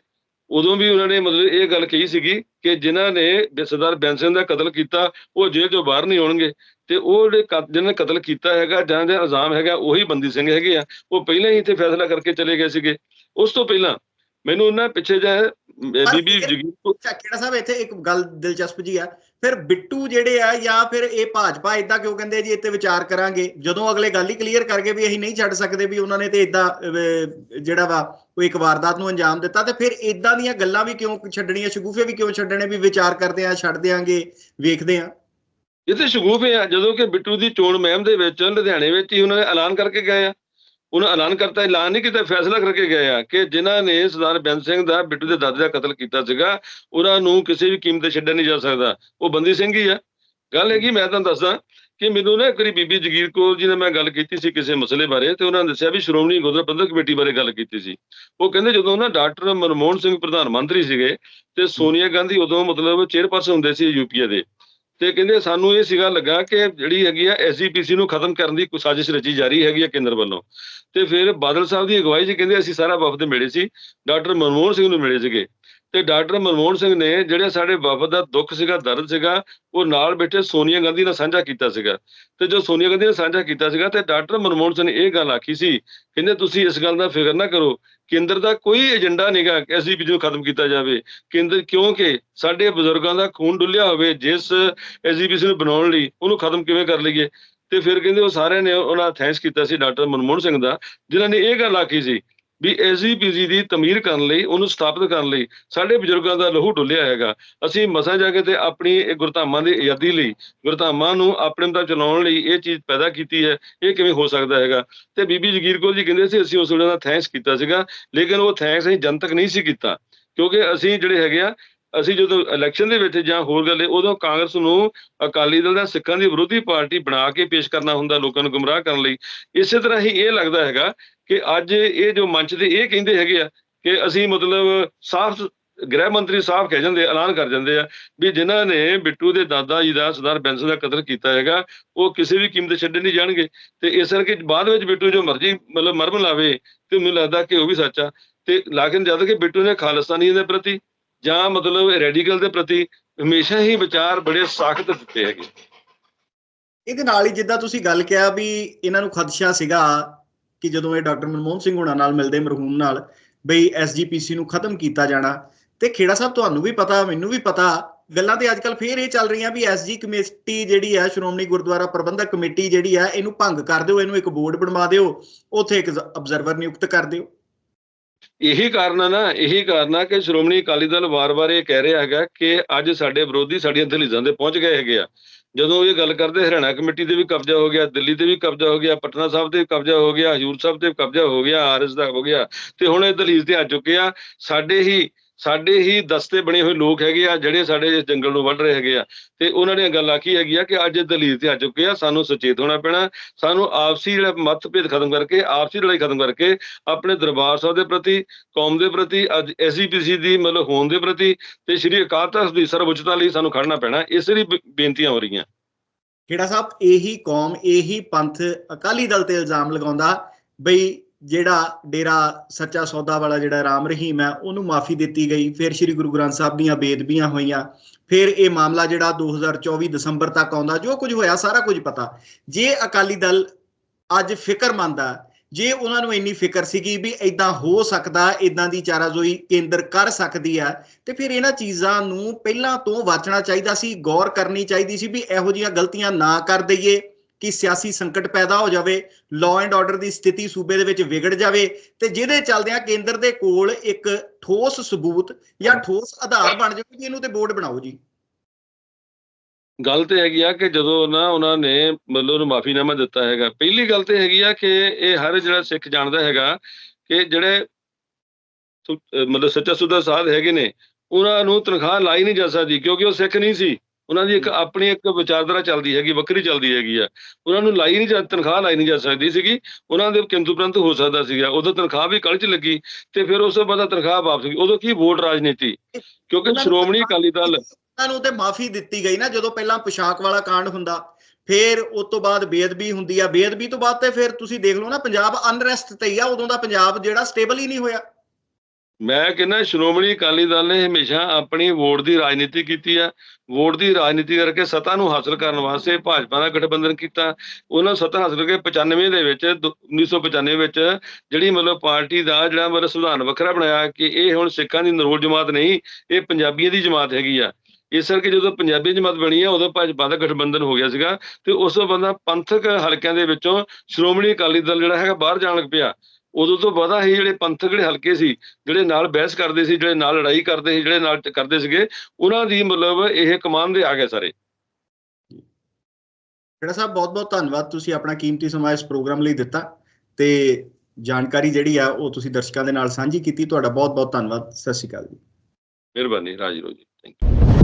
ਉਦੋਂ ਵੀ ਉਹਨਾਂ ਨੇ ਮਤਲਬ ਇਹ ਗੱਲ ਕਹੀ ਸੀਗੀ ਕਿ ਜਿਨ੍ਹਾਂ ਨੇ ਸਰਦਾਰ ਬੈਂਸ ਸਿੰਘ ਦਾ ਕਤਲ ਕੀਤਾ, ਉਹ ਜੇਲ੍ਹ ਤੋਂ ਬਾਹਰ ਨਹੀਂ ਆਉਣਗੇ। ਤੇ ਉਹ ਜਿਹੜੇ ਕਤ- ਜਿਹਨਾਂ ਨੇ ਕਤਲ ਕੀਤਾ ਹੈਗਾ, ਜਾਂ ਦੇ ਇਲਜ਼ਾਮ ਹੈਗਾ, ਉਹੀ ਬੰਦੀ ਸਿੰਘ ਹੈਗੇ ਆ। ਉਹ ਪਹਿਲਾਂ ਹੀ ਇੱਥੇ ਫੈਸਲਾ ਕਰਕੇ ਚਲੇ ਗਏ ਸੀਗੇ। ਉਸ ਤੋਂ ਪਹਿਲਾਂ ਮੈਨੂੰ ਉਹਨਾਂ ਪਿੱਛੇ ਜਾ ਬੀਬੀ ਜਗੀਰ ਕੋ ਅੱਛਾ ਖੇੜਾ ਸਾਹਿਬ ਇੱਥੇ ਇੱਕ ਗੱਲ ਦਿਲਚਸਪ ਜੀ ਆ। ਫਿਰ ਬਿੱਟੂ ਜਿਹੜੇ ਆ ਜਾਂ ਫਿਰ ਇਹ ਭਾਜਪਾ ਇਦਾਂ ਕਿਉਂ ਕਹਿੰਦੇ ਜੀ ਇੱਥੇ ਵਿਚਾਰ ਕਰਾਂਗੇ? ਜਦੋਂ ਅਗਲੇ ਗੱਲ ਹੀ ਕਲੀਅਰ ਕਰਕੇ ਵੀ ਅਸੀਂ ਨਹੀਂ ਛੱਡ ਸਕਦੇ ਵੀ ਉਹਨਾਂ ਨੇ ਤੇ ਇਦਾਂ ਜਿਹੜਾ ਵਾ ਉਹ ਇੱਕ ਵਾਰਦਾਤ ਨੂੰ ਅੰਜਾਮ ਦਿੱਤਾ ਤੇ ਫਿਰ ਇਦਾਂ ਦੀਆਂ ਗੱਲਾਂ ਵੀ ਕਿਉਂ ਛੱਡਣੀਆਂ ਸ਼ਗੂਫੇ ਵੀ ਕਿਉਂ ਛੱਡਣੇ ਵੀ ਵਿਚਾਰ ਕਰਦੇ ਆ ਛੱਡ ਦਿਆਂਗੇ ਵੇਖਦੇ ਆ। ਇਹ ਤੇ ਸ਼ਗੂਫ ਆ ਜਦੋਂ ਕਿ ਬਿੱਟੂ ਦੀ ਚੋਣ ਮੁਹਿੰਮ ਦੇ ਵਿੱਚ ਲੁਧਿਆਣੇ ਵਿੱਚ ਹੀ ਉਹਨਾਂ ਨੇ ਐਲਾਨ ਕਰਕੇ ਗਏ ਆ। ਉਹਨਾਂ ਐਲਾਨ ਕਰਤਾ, ਐਲਾਨ ਨਹੀਂ ਕੀਤਾ, ਫੈਸਲਾ ਕਰਕੇ ਗਏ ਆ ਕਿ ਜਿਨ੍ਹਾਂ ਨੇ ਸਰਦਾਰ ਬੈਂਸ ਸਿੰਘ ਦਾ ਬਿੱਟੂ ਦੇ ਦਾਦੇ ਦਾ ਕਤਲ ਕੀਤਾ ਸੀਗਾ, ਉਹਨਾਂ ਨੂੰ ਕਿਸੇ ਵੀ ਕੀਮਤ ਤੇ ਛੱਡਿਆ ਨਹੀਂ ਜਾ ਸਕਦਾ। ਉਹ ਬੰਦੀ ਸਿੰਘ ਹੀ ਆ। ਗੱਲ ਹੈਗੀ, ਮੈਂ ਤੁਹਾਨੂੰ ਦੱਸਦਾ ਕਿ ਮੈਨੂੰ ਨਾ ਕਰੀ ਬੀਬੀ ਜਗੀਰ ਕੌਰ ਜੀ ਨਾਲ ਮੈਂ ਗੱਲ ਕੀਤੀ ਸੀ ਕਿਸੇ ਮਸਲੇ ਬਾਰੇ ਤੇ ਉਹਨਾਂ ਨੇ ਦੱਸਿਆ ਵੀ ਸ਼੍ਰੋਮਣੀ ਗੁਰਦੁਆਰਾ ਪ੍ਰਬੰਧਕ ਕਮੇਟੀ ਬਾਰੇ ਗੱਲ ਕੀਤੀ ਸੀ। ਉਹ ਕਹਿੰਦੇ ਜਦੋਂ ਨਾ ਡਾਕਟਰ ਮਨਮੋਹਨ ਸਿੰਘ ਪ੍ਰਧਾਨ ਮੰਤਰੀ ਸੀਗੇ ਤੇ ਸੋਨੀਆ ਗਾਂਧੀ ਉਦੋਂ ਮਤਲਬ ਚੇਅਰਪਰਸਨ ਹੁੰਦੇ ਸੀ ਯੂਪੀਏ ਦੇ ਤੇ ਕਹਿੰਦੇ ਸਾਨੂੰ ਇਹ ਸੀਗਾ ਲੱਗਾ ਕਿ ਜਿਹੜੀ ਹੈਗੀ ਆ ਐਸਜੀਪੀਸੀ ਨੂੰ ਖਤਮ ਕਰਨ ਦੀ ਕੋਈ ਸਾਜ਼ਿਸ਼ ਰਚੀ ਜਾ ਰਹੀ ਹੈਗੀ ਆ ਕੇਂਦਰ ਵੱਲੋਂ। ਤੇ ਫਿਰ ਬਾਦਲ ਸਾਹਿਬ ਦੀ ਅਗਵਾਈ 'ਚ ਕਹਿੰਦੇ ਅਸੀਂ ਸਾਰਾ ਵਫਦ ਮਿਲੇ ਸੀ, ਡਾਕਟਰ ਮਨਮੋਹਨ ਸਿੰਘ ਨੂੰ ਮਿਲੇ ਸੀਗੇ। ਤੇ ਡਾਕਟਰ ਮਨਮੋਹਨ ਸਿੰਘ ਨੇ ਜਿਹੜੇ ਸਾਡੇ ਵਫਦ ਦਾ ਦੁੱਖ ਸੀਗਾ, ਦਰਦ ਸੀਗਾ, ਉਹ ਨਾਲ ਬੈਠੇ ਸੋਨੀਆ ਗਾਂਧੀ ਨਾਲ ਸਾਂਝਾ ਕੀਤਾ ਸੀਗਾ। ਤੇ ਜੋ ਸੋਨੀਆ ਗਾਂਧੀ ਨੇ ਸਾਂਝਾ ਕੀਤਾ ਸੀਗਾ ਤੇ ਡਾਕਟਰ ਮਨਮੋਹਨ ਸਿੰਘ ਨੇ ਇਹ ਗੱਲ ਆਖੀ ਸੀ, ਕਹਿੰਦੇ ਤੁਸੀਂ ਇਸ ਗੱਲ ਦਾ ਫਿਕਰ ਨਾ ਕਰੋ, ਕੇਂਦਰ ਦਾ ਕੋਈ ਏਜੰਡਾ ਨਹੀਂਗਾ ਕਿ ਐਸਜੀਪੀ ਨੂੰ ਖਤਮ ਕੀਤਾ ਜਾਵੇ। ਕੇਂਦਰ ਕਿਉਂਕਿ ਸਾਡੇ ਬਜ਼ੁਰਗਾਂ ਦਾ ਖੂਨ ਡੁੱਲਿਆ ਹੋਵੇ, ਜਿਸ ਐਸਜੀਪੀਸੀ ਨੂੰ ਬਣਾਉਣ ਲਈ ਉਹਨੂੰ ਖਤਮ ਕਿਵੇਂ ਕਰ ਲਈਏ? ਤੇ ਫਿਰ ਕਹਿੰਦੇ ਉਹ ਸਾਰਿਆਂ ਨੇ ਉਹਨਾਂ ਥੈਂਕਸ ਕੀਤਾ ਸੀ ਡਾਕਟਰ ਮਨਮੋਹਨ ਸਿੰਘ ਦਾ, ਜਿਨ੍ਹਾਂ ਨੇ ਇਹ ਗੱਲ ਆਖੀ ਸੀ ਵੀ ਐਸਜੀਪੀਸੀ ਦੀ ਤਮੀਰ ਕਰਨ ਲਈ, ਉਹਨੂੰ ਸਥਾਪਿਤ ਕਰਨ ਲਈ ਸਾਡੇ ਬਜ਼ੁਰਗਾਂ ਦਾ ਲਹੂ ਡੁੱਲਿਆ ਹੈਗਾ। ਅਸੀਂ ਮਸਾਂ ਜਾ ਕੇ ਤੇ ਆਪਣੀ ਇਹ ਗੁਰਧਾਮਾਂ ਦੀ ਆਜ਼ਾਦੀ ਲਈ, ਗੁਰਧਾਮਾਂ ਨੂੰ ਆਪਣੇ ਮਤਾ ਚਲਾਉਣ ਲਈ ਇਹ ਚੀਜ਼ ਪੈਦਾ ਕੀਤੀ ਹੈ, ਇਹ ਕਿਵੇਂ ਹੋ ਸਕਦਾ ਹੈਗਾ? ਤੇ ਬੀਬੀ ਜਗੀਰ ਕੌਰ ਜੀ ਕਹਿੰਦੇ ਸੀ, ਅਸੀਂ ਉਸ ਵੇਲੇ ਦਾ ਥੈਂਕਸ ਕੀਤਾ ਸੀਗਾ, ਲੇਕਿਨ ਉਹ ਥੈਂਕਸ ਅਸੀਂ ਜਨਤਕ ਨਹੀਂ ਸੀ ਕੀਤਾ, ਕਿਉਂਕਿ ਅਸੀਂ ਜਿਹੜੇ ਹੈਗੇ ਆ ਅਸੀਂ ਜਦੋਂ ਇਲੈਕਸ਼ਨ ਦੇ ਵਿੱਚ ਜਾਂ ਹੋਰ ਗੱਲੇ ਉਦੋਂ ਕਾਂਗਰਸ ਨੂੰ ਅਕਾਲੀ ਦਲ ਦਾ ਸਿੱਖਾਂ ਦੀ ਵਿਰੋਧੀ ਪਾਰਟੀ ਬਣਾ ਕੇ ਪੇਸ਼ ਕਰਨਾ ਹੁੰਦਾ ਲੋਕਾਂ ਨੂੰ ਗੁੰਮਰਾਹ ਕਰਨ ਲਈ। ਇਸੇ ਤਰ੍ਹਾਂ ਹੀ ਇਹ ਲੱਗਦਾ ਹੈਗਾ ਕਿ ਅੱਜ ਇਹ ਜੋ ਮੰਚ ਦੇ ਇਹ ਕਹਿੰਦੇ ਹੈਗੇ ਆ ਕਿ ਅਸੀਂ ਮਤਲਬ ਸਾਫ਼ ਗ੍ਰਹਿ ਮੰਤਰੀ ਸਾਹਿਬ ਕਹਿ ਜਾਂਦੇ ਐਲਾਨ ਕਰ ਜਾਂਦੇ ਆ ਵੀ ਜਿਨ੍ਹਾਂ ਨੇ ਬਿੱਟੂ ਦੇ ਦਾਦਾ ਜੀ ਦਾ, ਸਰਦਾਰ ਬੈਂਸ ਦਾ ਕਤਲ ਕੀਤਾ ਹੈਗਾ, ਉਹ ਕਿਸੇ ਵੀ ਕੀਮਤ ਛੱਡੇ ਨਹੀਂ ਜਾਣਗੇ। ਤੇ ਇਸ ਕਰਕੇ ਬਾਅਦ ਵਿੱਚ ਬਿੱਟੂ ਜੋ ਮਰਜ਼ੀ ਮਤਲਬ ਮਰਮ ਲਾਵੇ ਤੇ ਮੈਨੂੰ ਲੱਗਦਾ ਕਿ ਉਹ ਵੀ ਸੱਚ ਆ। ਤੇ ਲੇਕਿਨ ਜਦ ਕਿ ਬਿੱਟੂ ਨੇ ਖਾਲਿਸਤਾਨੀਆਂ ਦੇ ਪ੍ਰਤੀ ਜਾਂ ਮਤਲਬ ਰੈਡੀਕਲ ਦੇ ਪ੍ਰਤੀ ਹਮੇਸ਼ਾ ਹੀ ਵਿਚਾਰ ਬੜੇ ਸਖਤ ਦਿੱਤੇ ਹੈਗੇ। ਇਹਦੇ ਨਾਲ ਹੀ ਜਿੱਦਾਂ ਤੁਸੀਂ ਗੱਲ ਕਿਹਾ ਵੀ ਇਹਨਾਂ ਨੂੰ ਖਦਸ਼ਾ ਸੀਗਾ ਕਿ ਜਦੋਂ ਇਹ ਡਾਕਟਰ ਮਨਮੋਹਨ ਸਿੰਘ ਹੁਣਾਂ ਨਾਲ ਮਿਲਦੇ ਮਰਹੂਮ ਨਾਲ ਬਈ ਐਸਜੀਪੀਸੀ ਨੂੰ ਖਤਮ ਕੀਤਾ ਜਾਣਾ। ਤੇ ਖੇੜਾ ਸਾਹਿਬ ਤੁਹਾਨੂੰ ਵੀ ਪਤਾ, ਮੈਨੂੰ ਵੀ ਪਤਾ, ਗੱਲਾਂ ਤੇ ਅੱਜਕੱਲ ਫੇਰ ਇਹ ਚੱਲ ਰਹੀਆਂ ਵੀ ਐਸਜੀ ਕਮੇਟੀ ਜਿਹੜੀ ਹੈ ਸ਼੍ਰੋਮਣੀ ਗੁਰਦੁਆਰਾ ਪ੍ਰਬੰਧਕ ਕਮੇਟੀ ਜਿਹੜੀ ਹੈ ਇਹਨੂੰ ਭੰਗ ਕਰ ਦਿਓ, ਇਹਨੂੰ ਇੱਕ ਬੋਰਡ ਬਣਵਾ ਦਿਓ, ਉੱਥੇ ਇੱਕ ਅਬਜ਼ਰਵਰ ਨਿਯੁਕਤ ਕਰ ਦਿਓ। ਇਹੀ ਕਾਰਨ ਆ ਨਾ, ਇਹੀ ਕਾਰਨ ਆ ਕਿ ਸ਼੍ਰੋਮਣੀ ਅਕਾਲੀ ਦਲ ਵਾਰ-ਵਾਰ ਇਹ ਕਹਿ ਰਿਹਾ ਹੈਗਾ ਕਿ ਅੱਜ ਸਾਡੇ ਵਿਰੋਧੀ ਸਾਡੀਆਂ ਦਲੀਜ਼ਾਂ ਦੇ ਪਹੁੰਚ ਗਏ ਹੈਗੇ ਆ। ਜਦੋਂ ਇਹ ਗੱਲ ਕਰਦੇ, ਹਰਿਆਣਾ ਕਮੇਟੀ ਦੇ ਵੀ ਕਬਜ਼ਾ ਹੋ ਗਿਆ, ਦਿੱਲੀ ਤੇ ਵੀ ਕਬਜ਼ਾ ਹੋ ਗਿਆ, ਪਟਨਾ ਸਾਹਿਬ ਤੇ ਵੀ ਕਬਜ਼ਾ ਹੋ ਗਿਆ, ਹਜੂਰ ਸਾਹਿਬ ਤੇ ਵੀ ਕਬਜ਼ਾ ਹੋ ਗਿਆ ਆਰਐਸ ਦਾ ਹੋ ਗਿਆ। ਤੇ ਹੁਣ ਇਹ ਦਲੀਜ਼ ਤੇ ਆ ਚੁੱਕੇ ਆ। ਸਾਡੇ ਹੀ ਸਾਡੇ ਹੀ ਦਸਤੇ ਬਣੇ ਹੋਏ ਲੋਕ ਹੈਗੇ ਆ, ਜਿਹੜੇ ਸਾਡੇ ਇਸ ਜੰਗਲ ਨੂੰ ਵੱਢ ਰਹੇ ਹੈਗੇ ਆ। ਤੇ ਉਹਨਾਂ ਨੇ ਗੱਲ ਆਖੀ ਹੈਗੀ ਆ ਕਿ ਅੱਜ ਦਲੀਲ ਤੇ ਆ ਚੁੱਕੇ ਆ, ਸਾਨੂੰ ਸੁਚੇਤ ਹੋਣਾ ਪੈਣਾ, ਸਾਨੂੰ ਆਪਸੀ ਜਿਹੜਾ ਮਤਭੇਦ ਖਤਮ ਕਰਕੇ, ਆਪਸੀ ਲੜਾਈ ਖਤਮ ਕਰਕੇ ਆਪਣੇ ਦਰਬਾਰ ਸਾਹਿਬ ਦੇ ਪ੍ਰਤੀ, ਕੌਮ ਦੇ ਪ੍ਰਤੀ, ਅੱਜ ਐਸਜੀਪੀਸੀ ਦੀ ਮਤਲਬ ਹੋਣ ਦੇ ਪ੍ਰਤੀ ਤੇ ਸ਼੍ਰੀ ਅਕਾਲ ਤਖਤ ਦੀ ਸਰਵਉੱਚਤਾ ਲਈ ਸਾਨੂੰ ਖੜਨਾ ਪੈਣਾ, ਇਸ ਲਈ ਬ- ਬੇਨਤੀਆਂ ਹੋ ਰਹੀਆਂ। ਖੇੜਾ ਸਾਹਿਬ, ਇਹੀ ਕੌਮ, ਇਹੀ ਪੰਥ ਅਕਾਲੀ ਦਲ ਤੇ ਇਲਜ਼ਾਮ ਲਗਾਉਂਦਾ ਬਈ ਜਿਹੜਾ ਡੇਰਾ ਸੱਚਾ ਸੌਦਾ ਵਾਲਾ ਜਿਹੜਾ ਰਾਮ ਰਹੀਮ ਹੈ, ਉਹਨੂੰ ਮਾਫੀ ਦਿੱਤੀ ਗਈ। ਫਿਰ ਸ੍ਰੀ ਗੁਰੂ ਗ੍ਰੰਥ ਸਾਹਿਬ ਦੀਆਂ ਬੇਦਬੀਆਂ ਹੋਈਆਂ। ਫਿਰ ਇਹ ਮਾਮਲਾ ਜਿਹੜਾ 2024 ਦਸੰਬਰ ਤੱਕ ਆਉਂਦਾ, ਜੋ ਕੁਝ ਹੋਇਆ ਸਾਰਾ ਕੁਝ ਪਤਾ। ਜੇ ਅਕਾਲੀ ਦਲ ਅੱਜ ਫਿਕਰਮੰਦ ਆ, ਜੇ ਉਹਨਾਂ ਨੂੰ ਇੰਨੀ ਫਿਕਰ ਸੀਗੀ ਵੀ ਇਦਾਂ ਹੋ ਸਕਦਾ ਇਦਾਂ ਦੀ ਚਾਰਾਜ਼ੋਈ ਕੇਂਦਰ ਕਰ ਸਕਦੀ ਆ, ਤੇ ਫਿਰ ਇਹਨਾਂ ਚੀਜ਼ਾਂ ਨੂੰ ਪਹਿਲਾਂ ਤੋਂ ਵਾਚਣਾ ਚਾਹੀਦਾ ਸੀ, ਗੌਰ ਕਰਨੀ ਚਾਹੀਦੀ ਸੀ ਵੀ ਇਹੋ ਜਿਹੀਆਂ ਗਲਤੀਆਂ ਨਾ ਕਰ ਦਈਏ। ਕਿ ਸਿਆਸੀ ਸੰਕਟ ਪੈਦਾ ਹੋ ਜਾਵੇ ਲਾਅ ਐਂਡ ਆਰਡਰ ਦੀ ਸਥਿਤੀ ਸੂਬੇ ਦੇ ਵਿੱਚ ਵਿਗੜ ਜਾਵੇ ਤੇ ਜਿਹਦੇ ਚੱਲਦਿਆਂ ਕੇਂਦਰ ਦੇ ਕੋਲ ਇੱਕ ਠੋਸ ਸਬੂਤ ਜਾਂ ਠੋਸ ਆਧਾਰ ਬਣ ਜਾਵੇ ਕਿ ਇਹਨੂੰ ਤੇ ਬੋਰਡ ਬਣਾਓ ਜੀ। ਗੱਲ ਤੇ ਹੈਗੀ ਆ ਕਿ ਜਦੋਂ ਨਾ ਉਹਨਾਂ ਨੇ ਮਤਲਬ ਉਹਨੂੰ ਮਾਫੀਨਾਮਾ ਦਿੱਤਾ ਹੈਗਾ, ਪਹਿਲੀ ਗੱਲ ਤੇ ਹੈਗੀ ਆ ਕਿ ਇਹ ਹਰ ਜਿਹੜਾ ਸਿੱਖ ਜਾਣਦਾ ਹੈਗਾ ਕਿ ਜਿਹੜੇ ਮਤਲਬ ਸੱਚਾ ਸੁੱਧਾ ਸਾਧ ਹੈਗੇ ਨੇ, ਉਹਨਾਂ ਨੂੰ ਤਨਖਾਹ ਲਾਈ ਨਹੀਂ ਜਾ ਸਕਦੀ ਕਿਉਂਕਿ ਉਹ ਸਿੱਖ ਨਹੀਂ ਸੀ। ਉਹਨਾਂ ਦੀ ਇੱਕ ਆਪਣੀ ਇੱਕ ਵਿਚਾਰਧਾਰਾ ਚੱਲਦੀ ਹੈਗੀ ਵੱਖਰੀ ਚੱਲਦੀ ਹੈਗੀ ਆ। ਉਹਨਾਂ ਨੂੰ ਲਾਈ ਨਹੀਂ ਜਾ ਤਨਖਾਹ ਲਾਈ ਨਹੀਂ ਜਾ ਸਕਦੀ ਸੀਗੀ। ਉਹਨਾਂ ਦੇ ਕਿੰਤੂ ਪ੍ਰੰਤ ਹੋ ਸਕਦਾ ਸੀਗਾ। ਉਦੋਂ ਤਨਖਾਹ ਵੀ ਕਲ ਚ ਲੱਗੀ ਤੇ ਫਿਰ ਉਸ ਤੋਂ ਬਾਅਦ ਤਨਖਾਹ ਵਾਪਸ ਗਈ ਉਦੋਂ ਕੀ ਵੋਟ ਰਾਜਨੀਤੀ? ਕਿਉਂਕਿ ਸ਼੍ਰੋਮਣੀ ਅਕਾਲੀ ਦਲ ਉਹਨਾਂ ਨੂੰ ਤੇ ਮਾਫੀ ਦਿੱਤੀ ਗਈ ਨਾ। ਜਦੋਂ ਪਹਿਲਾਂ ਪੋਸ਼ਾਕ ਵਾਲਾ ਕਾਂਡ ਹੁੰਦਾ ਫਿਰ ਉਸ ਤੋਂ ਬਾਅਦ ਬੇਅਦਬੀ ਹੁੰਦੀ ਆ। ਬੇਅਦਬੀ ਤੋਂ ਬਾਅਦ ਤੇ ਫਿਰ ਤੁਸੀਂ ਦੇਖ ਲਓ ਨਾ ਪੰਜਾਬ ਅਨਰੈਸਟ ਤੇ ਹੀ ਆ। ਉਦੋਂ ਦਾ ਪੰਜਾਬ ਜਿਹੜਾ ਸਟੇਬਲ ਹੀ ਨਹੀਂ ਹੋਇਆ। ਮੈਂ ਕਹਿੰਦਾ ਸ਼੍ਰੋਮਣੀ ਅਕਾਲੀ ਦਲ ਨੇ ਹਮੇਸ਼ਾ ਆਪਣੀ ਵੋਟ ਦੀ ਰਾਜਨੀਤੀ ਕੀਤੀ ਆ। ਵੋਟ ਦੀ ਰਾਜਨੀਤੀ ਕਰਕੇ ਸੱਤਾ ਨੂੰ ਹਾਸਲ ਕਰਨ ਵਾਸਤੇ ਭਾਜਪਾ ਦਾ ਗਠਬੰਧਨ ਕੀਤਾ। ਉਹਨਾਂ ਸੱਤਾ ਹਾਸਲ ਕਰਕੇ 95 ਦੇ ਵਿੱਚ, ਦੋ- 1995 ਵਿੱਚ ਜਿਹੜੀ ਮਤਲਬ ਪਾਰਟੀ ਦਾ ਜਿਹੜਾ ਮਤਲਬ ਸੰਵਿਧਾਨ ਵੱਖਰਾ ਬਣਾਇਆ ਕਿ ਇਹ ਹੁਣ ਸਿੱਖਾਂ ਦੀ ਨਰੋਲ ਜਮਾਤ ਨਹੀਂ, ਇਹ ਪੰਜਾਬੀਆਂ ਦੀ ਜਮਾਤ ਹੈਗੀ ਆ। ਇਸ ਕਰਕੇ ਜਦੋਂ ਪੰਜਾਬੀ ਜਮਾਤ ਬਣੀ ਆ, ਉਦੋਂ ਭਾਜਪਾ ਦਾ ਗਠਬੰਧਨ ਹੋ ਗਿਆ ਸੀਗਾ। ਤੇ ਉਸ ਤੋਂ ਬਾਅਦ ਪੰਥਕ ਹਲਕਿਆਂ ਦੇ ਵਿੱਚੋਂ ਸ਼੍ਰੋਮਣੀ ਅਕਾਲੀ ਦਲ ਜਿਹੜਾ ਹੈਗਾ ਬਾਹਰ ਜਾਣ ਲੱਗ ਪਿਆ। ਉਦੋਂ ਤੋਂ ਬਾਅਦ ਹੀ ਜਿਹੜੇ ਪੰਥਕ ਜਿਹੜੇ ਹਲਕੇ ਸੀ ਜਿਹੜੇ ਨਾਲ ਬਹਿਸ ਕਰਦੇ ਸੀ ਜਿਹੜੇ ਨਾਲ ਲੜਾਈ ਕਰਦੇ ਸੀ ਜਿਹੜੇ ਨਾਲ ਕਰਦੇ ਸੀਗੇ ਉਹਨਾਂ ਦੀ ਮਤਲਬ ਇਹ ਕਮਾਨ ਦੇ ਆ ਗਏ ਸਾਰੇ। ਜਿਹੜਾ ਸਾਹਿਬ ਬਹੁਤ ਬਹੁਤ ਧੰਨਵਾਦ ਤੁਸੀਂ ਆਪਣਾ ਕੀਮਤੀ ਸਮਾਂ ਇਸ ਪ੍ਰੋਗਰਾਮ ਲਈ ਦਿੱਤਾ ਤੇ ਜਾਣਕਾਰੀ ਜਿਹੜੀ ਆ ਉਹ ਤੁਸੀਂ ਦਰਸ਼ਕਾਂ ਦੇ ਨਾਲ ਸਾਂਝੀ ਕੀਤੀ। ਤੁਹਾਡਾ ਬਹੁਤ ਬਹੁਤ ਧੰਨਵਾਦ। ਸਤਿ ਸ਼੍ਰੀ ਅਕਾਲ ਜੀ। ਮਿਹਰਬਾਨੀ ਰਾਜੀ ਰੋਜੀ ਥੈਂਕ ਯੂ